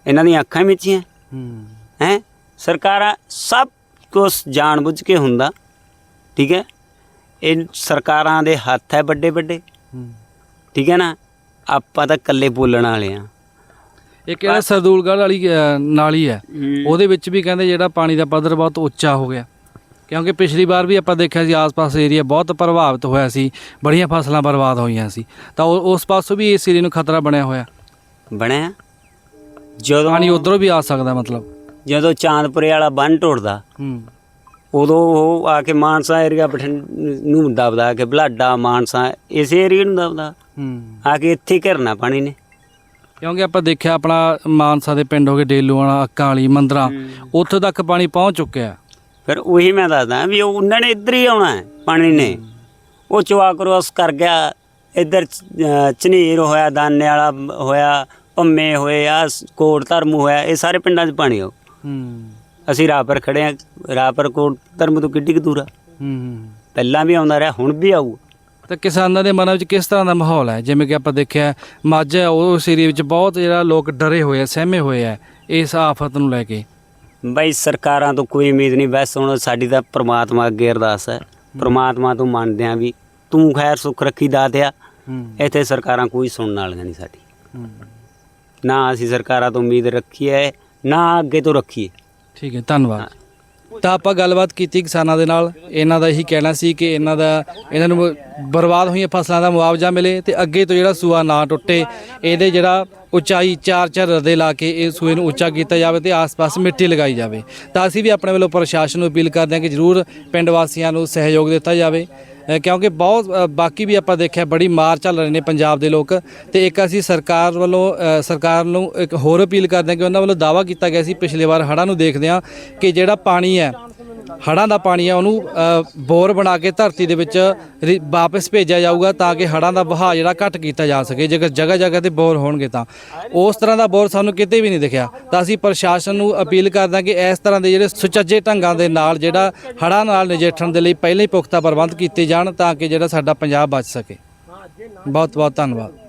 ਇਹਨਾਂ ਦੀਆਂ ਅੱਖਾਂ ਮੀਚੀਆਂ। ਹੂੰ। ਹੈ? ਸਰਕਾਰਾਂ ਸਭ ਕੁਝ ਜਾਣਬੁੱਝ ਕੇ ਹੁੰਦਾ। ਠੀਕ ਹੈ? ਇਹ ਸਰਕਾਰਾਂ ਦੇ ਹੱਥ ਹੈ ਵੱਡੇ ਵੱਡੇ ਹੂੰ। ਠੀਕ ਹੈ ਨਾ? ਆਪਾਂ ਤਾਂ ਇਕੱਲੇ ਬੋਲਣ ਵਾਲੇ ਆ ਇੱਕ ਇਹ ਸਰਦੂਲਗੜ੍ਹ ਵਾਲੀ ਅ, ਨਾਲੀ ਹੈ। ਉਹਦੇ ਵਿੱਚ ਵੀ ਕਹਿੰਦੇ ਜਿਹੜਾ ਪਾਣੀ ਦਾ ਪੱਧਰ ਬਹੁਤ ਉੱਚਾ ਹੋ ਗਿਆ। ਕਿਉਂਕਿ ਪਿਛਲੀ ਵਾਰ ਵੀ ਆਪਾਂ ਦੇਖਿਆ ਸੀ ਆਸ-ਪਾਸ ਏਰੀਆ ਬਹੁਤ ਪ੍ਰਭਾਵਿਤ ਹੋਇਆ ਸੀ ਬੜੀਆਂ ਫਸਲਾਂ ਬਰਬਾਦ ਹੋਈਆਂ ਸੀ। ਤਾਂ ਉਹ- ਉਸ ਪਾਸੋਂ ਵੀ ਇਸ ਏਰੀਏ ਨੂੰ ਖਤਰਾ ਬਣਿਆ ਹੋਇਆ। ਬਣਿਆ? ਜਦੋਂ ਪਾਣੀ ਉਧਰੋਂ ਵੀ ਆ ਸਕਦਾ ਮਤਲਬ। ਜਦੋਂ ਚਾਂਦਪੁਰੇ ਵਾਲਾ ਬੰਨ ਟੁੱਟਦਾ ਹੂੰ। ਉਦੋਂ ਉਹ ਆ ਕੇ ਮਾਨਸਾ ਏਰੀਆ ਬਠਿੰਡ ਨੂੰ ਦਬਦਾ ਕੇ ਬਲਾਡਾ ਮਾਨਸਾ ਇਸੇ ਏਰੀਆ ਨੂੰ ਦਬਦਾ। ਹੂੰ। ਆ ਕੇ ਇੱਥੇ ਘਿਰਨਾ ਪਾਣੀ ਨੇ। ਕਿਉਂਕਿ ਆਪਾਂ ਦੇਖਿਆ ਆਪਣਾ ਮਾਨਸਾ ਦੇ ਪਿੰਡ ਹੋ ਗਏ ਅੱਕਾਂ ਵਾਲੀ ਮੰਦਰਾ ਉੱਥੇ ਤੱਕ ਪਾਣੀ ਪਹੁੰਚ ਚੁੱਕਿਆ ਫਿਰ ਉਹੀ ਮੈਂ ਦੱਸਦਾ ਵੀ ਉਹ ਉਹਨਾਂ ਨੇ ਇੱਧਰ ਹੀ ਆਉਣਾ ਹੈ ਪਾਣੀ ਨੇ। ਉਹ ਚਵਾ ਕਰੋਸ ਕਰ ਗਿਆ ਇੱਧਰ ਝਨੀਰ ਹੋਇਆ ਦਾਨੇ ਵਾਲਾ ਹੋਇਆ ਭੰਮੇ ਹੋਏ ਆ ਕੋਟ ਧਰਮ ਹੋਇਆ ਇਹ ਸਾਰੇ ਪਿੰਡਾਂ 'ਚ ਪਾਣੀ ਹੂੰ। ਅਸੀਂ ਰਾਪਰ ਖੜੇ ਆ ਰਾਪਰ ਕੋਟ ਧਰਮ ਤੋਂ ਕਿੱਡੀ ਕੁ ਦੂਰ ਆ। ਪਹਿਲਾਂ ਵੀ ਆਉਂਦਾ ਰਿਹਾ ਹੁਣ ਵੀ ਆਊ ਤਾਂ ਕਿਸਾਨਾਂ ਦੇ ਮਨਾਂ ਵਿੱਚ ਕਿਸ ਤਰ੍ਹਾਂ ਦਾ ਮਾਹੌਲ ਹੈ? ਜਿਵੇਂ ਕਿ ਆਪਾਂ ਦੇਖਿਆ ਮਾਝਾ ਉਸ ਏਰੀਏ ਵਿੱਚ ਬਹੁਤ ਜਿਹੜਾ ਲੋਕ ਡਰੇ ਹੋਏ ਆ ਸਹਿਮੇ ਹੋਏ ਆ ਇਸ ਆਫਤ ਨੂੰ ਲੈ ਕੇ। ਬਈ ਸਰਕਾਰਾਂ ਤੋਂ ਕੋਈ ਉਮੀਦ ਨਹੀਂ ਬਸ ਹੁਣ ਸਾਡੀ ਤਾਂ ਪ੍ਰਮਾਤਮਾ ਅੱਗੇ ਅਰਦਾਸ ਹੈ। ਪ੍ਰਮਾਤਮਾ ਤੋਂ ਮੰਨਦੇ ਆ ਵੀ ਤੂੰ ਖੈਰ ਸੁੱਖ ਰੱਖੀ ਦਾਤਿਆ ਇੱਥੇ ਸਰਕਾਰਾਂ ਕੋਈ ਸੁਣਨ ਵਾਲੀਆਂ ਨਹੀਂ ਸਾਡੀ। ਨਾ ਅਸੀਂ ਸਰਕਾਰਾਂ ਤੋਂ ਉਮੀਦ ਰੱਖੀ ਹੈ ਨਾ ਅੱਗੇ ਤੋਂ ਰੱਖੀਏ ਠੀਕ ਹੈ ਧੰਨਵਾਦ। ਤਾਂ ਆਪਾਂ ਗੱਲਬਾਤ ਕੀਤੀ ਕਿਸਾਨਾਂ ਦੇ ਨਾਲ। ਇਹਨਾਂ ਦਾ ਇਹੀ ਕਹਿਣਾ ਸੀ ਕਿ ਇਹਨਾਂ ਦਾ ਇਹਨਾਂ ਨੂੰ ਬਰਬਾਦ ਹੋਈਆਂ ਫਸਲਾਂ ਦਾ ਮੁਆਵਜ਼ਾ ਮਿਲੇ ਤੇ ਅੱਗੇ ਤੋਂ ਜਿਹੜਾ ਸੂਆ ਨਾ ਟੁੱਟੇ, ਇਹਦੇ ਜਿਹੜਾ ਉਚਾਈ ਚਾਰ ਚਾਰ ਰਦੇ ਲਾ ਕੇ ਇਹ ਸੂਏ ਨੂੰ ਉੱਚਾ ਕੀਤਾ ਜਾਵੇ ਤੇ ਆਸ-ਪਾਸ ਮਿੱਟੀ ਲਗਾਈ ਜਾਵੇ। ਤਾਂ ਅਸੀਂ ਵੀ ਆਪਣੇ ਵੱਲੋਂ ਪ੍ਰਸ਼ਾਸਨ ਨੂੰ ਅਪੀਲ ਕਰਦੇ ਹਾਂ ਕਿ ਜ਼ਰੂਰ ਪਿੰਡ ਵਾਸੀਆਂ ਨੂੰ ਸਹਿਯੋਗ ਦਿੱਤਾ ਜਾਵੇ। ਕਿਉਂਕਿ ਬਹੁਤ ਬਾਕੀ ਵੀ ਆਪਾਂ ਦੇਖਿਆ ਬੜੀ ਮਾਰ ਚੱਲ ਰਹੇ ਨੇ ਪੰਜਾਬ ਦੇ ਲੋਕ। ਤੇ ਇੱਕ ਅਸੀਂ ਸਰਕਾਰ ਵੱਲੋਂ ਸਰਕਾਰ ਨੂੰ ਇੱਕ ਹੋਰ ਅਪੀਲ ਕਰਦੇ ਹਾਂ ਕਿ ਉਹਨਾਂ ਵੱਲੋਂ ਦਾਵਾ ਕੀਤਾ ਗਿਆ ਸੀ, ਪਿਛਲੇ ਵਾਰ ਹੜ੍ਹਾਂ ਨੂੰ ਦੇਖਦੇ ਹਾਂ ਕਿ ਜਿਹੜਾ ਪਾਣੀ ਹੈ ਹੜ੍ਹਾਂ ਦਾ ਪਾਣੀ ਆ, ਉਹਨੂੰ ਬੋਰ ਬਣਾ ਕੇ ਧਰਤੀ ਦੇ ਵਿੱਚ ਰਿ- ਵਾਪਸ ਭੇਜਿਆ ਜਾਊਗਾ ਤਾਂ ਕਿ ਹੜ੍ਹਾਂ ਦਾ ਵਹਾਅ ਜਿਹੜਾ ਘੱਟ ਕੀਤਾ ਜਾ ਸਕੇ, ਜੇਕਰ ਜਗ੍ਹਾ ਜਗ੍ਹਾ ਤੇ ਬੋਰ ਹੋਣਗੇ ਤਾਂ। ਉਸ ਤਰ੍ਹਾਂ ਦਾ ਬੋਰ ਸਾਨੂੰ ਕਿਤੇ ਵੀ ਨਹੀਂ ਦਿਖਿਆ। ਤਾਂ ਅਸੀਂ ਪ੍ਰਸ਼ਾਸਨ ਨੂੰ ਅਪੀਲ ਕਰਦੇ ਹਾਂ ਕਿ ਇਸ ਤਰ੍ਹਾਂ ਦੇ ਜਿਹੜੇ ਸੁਚੱਜੇ ਢੰਗਾਂ ਦੇ ਨਾਲ ਜਿਹੜਾ ਹੜ੍ਹਾਂ ਨਾਲ ਨਜਿੱਠਣ ਦੇ ਲਈ ਪਹਿਲਾਂ ਹੀ ਪੁਖਤਾ ਪ੍ਰਬੰਧ ਕੀਤੇ ਜਾਣ ਤਾਂ ਕਿ ਜਿਹੜਾ ਸਾਡਾ ਪੰਜਾਬ ਬਚ ਸਕੇ। ਬਹੁਤ ਬਹੁਤ ਧੰਨਵਾਦ।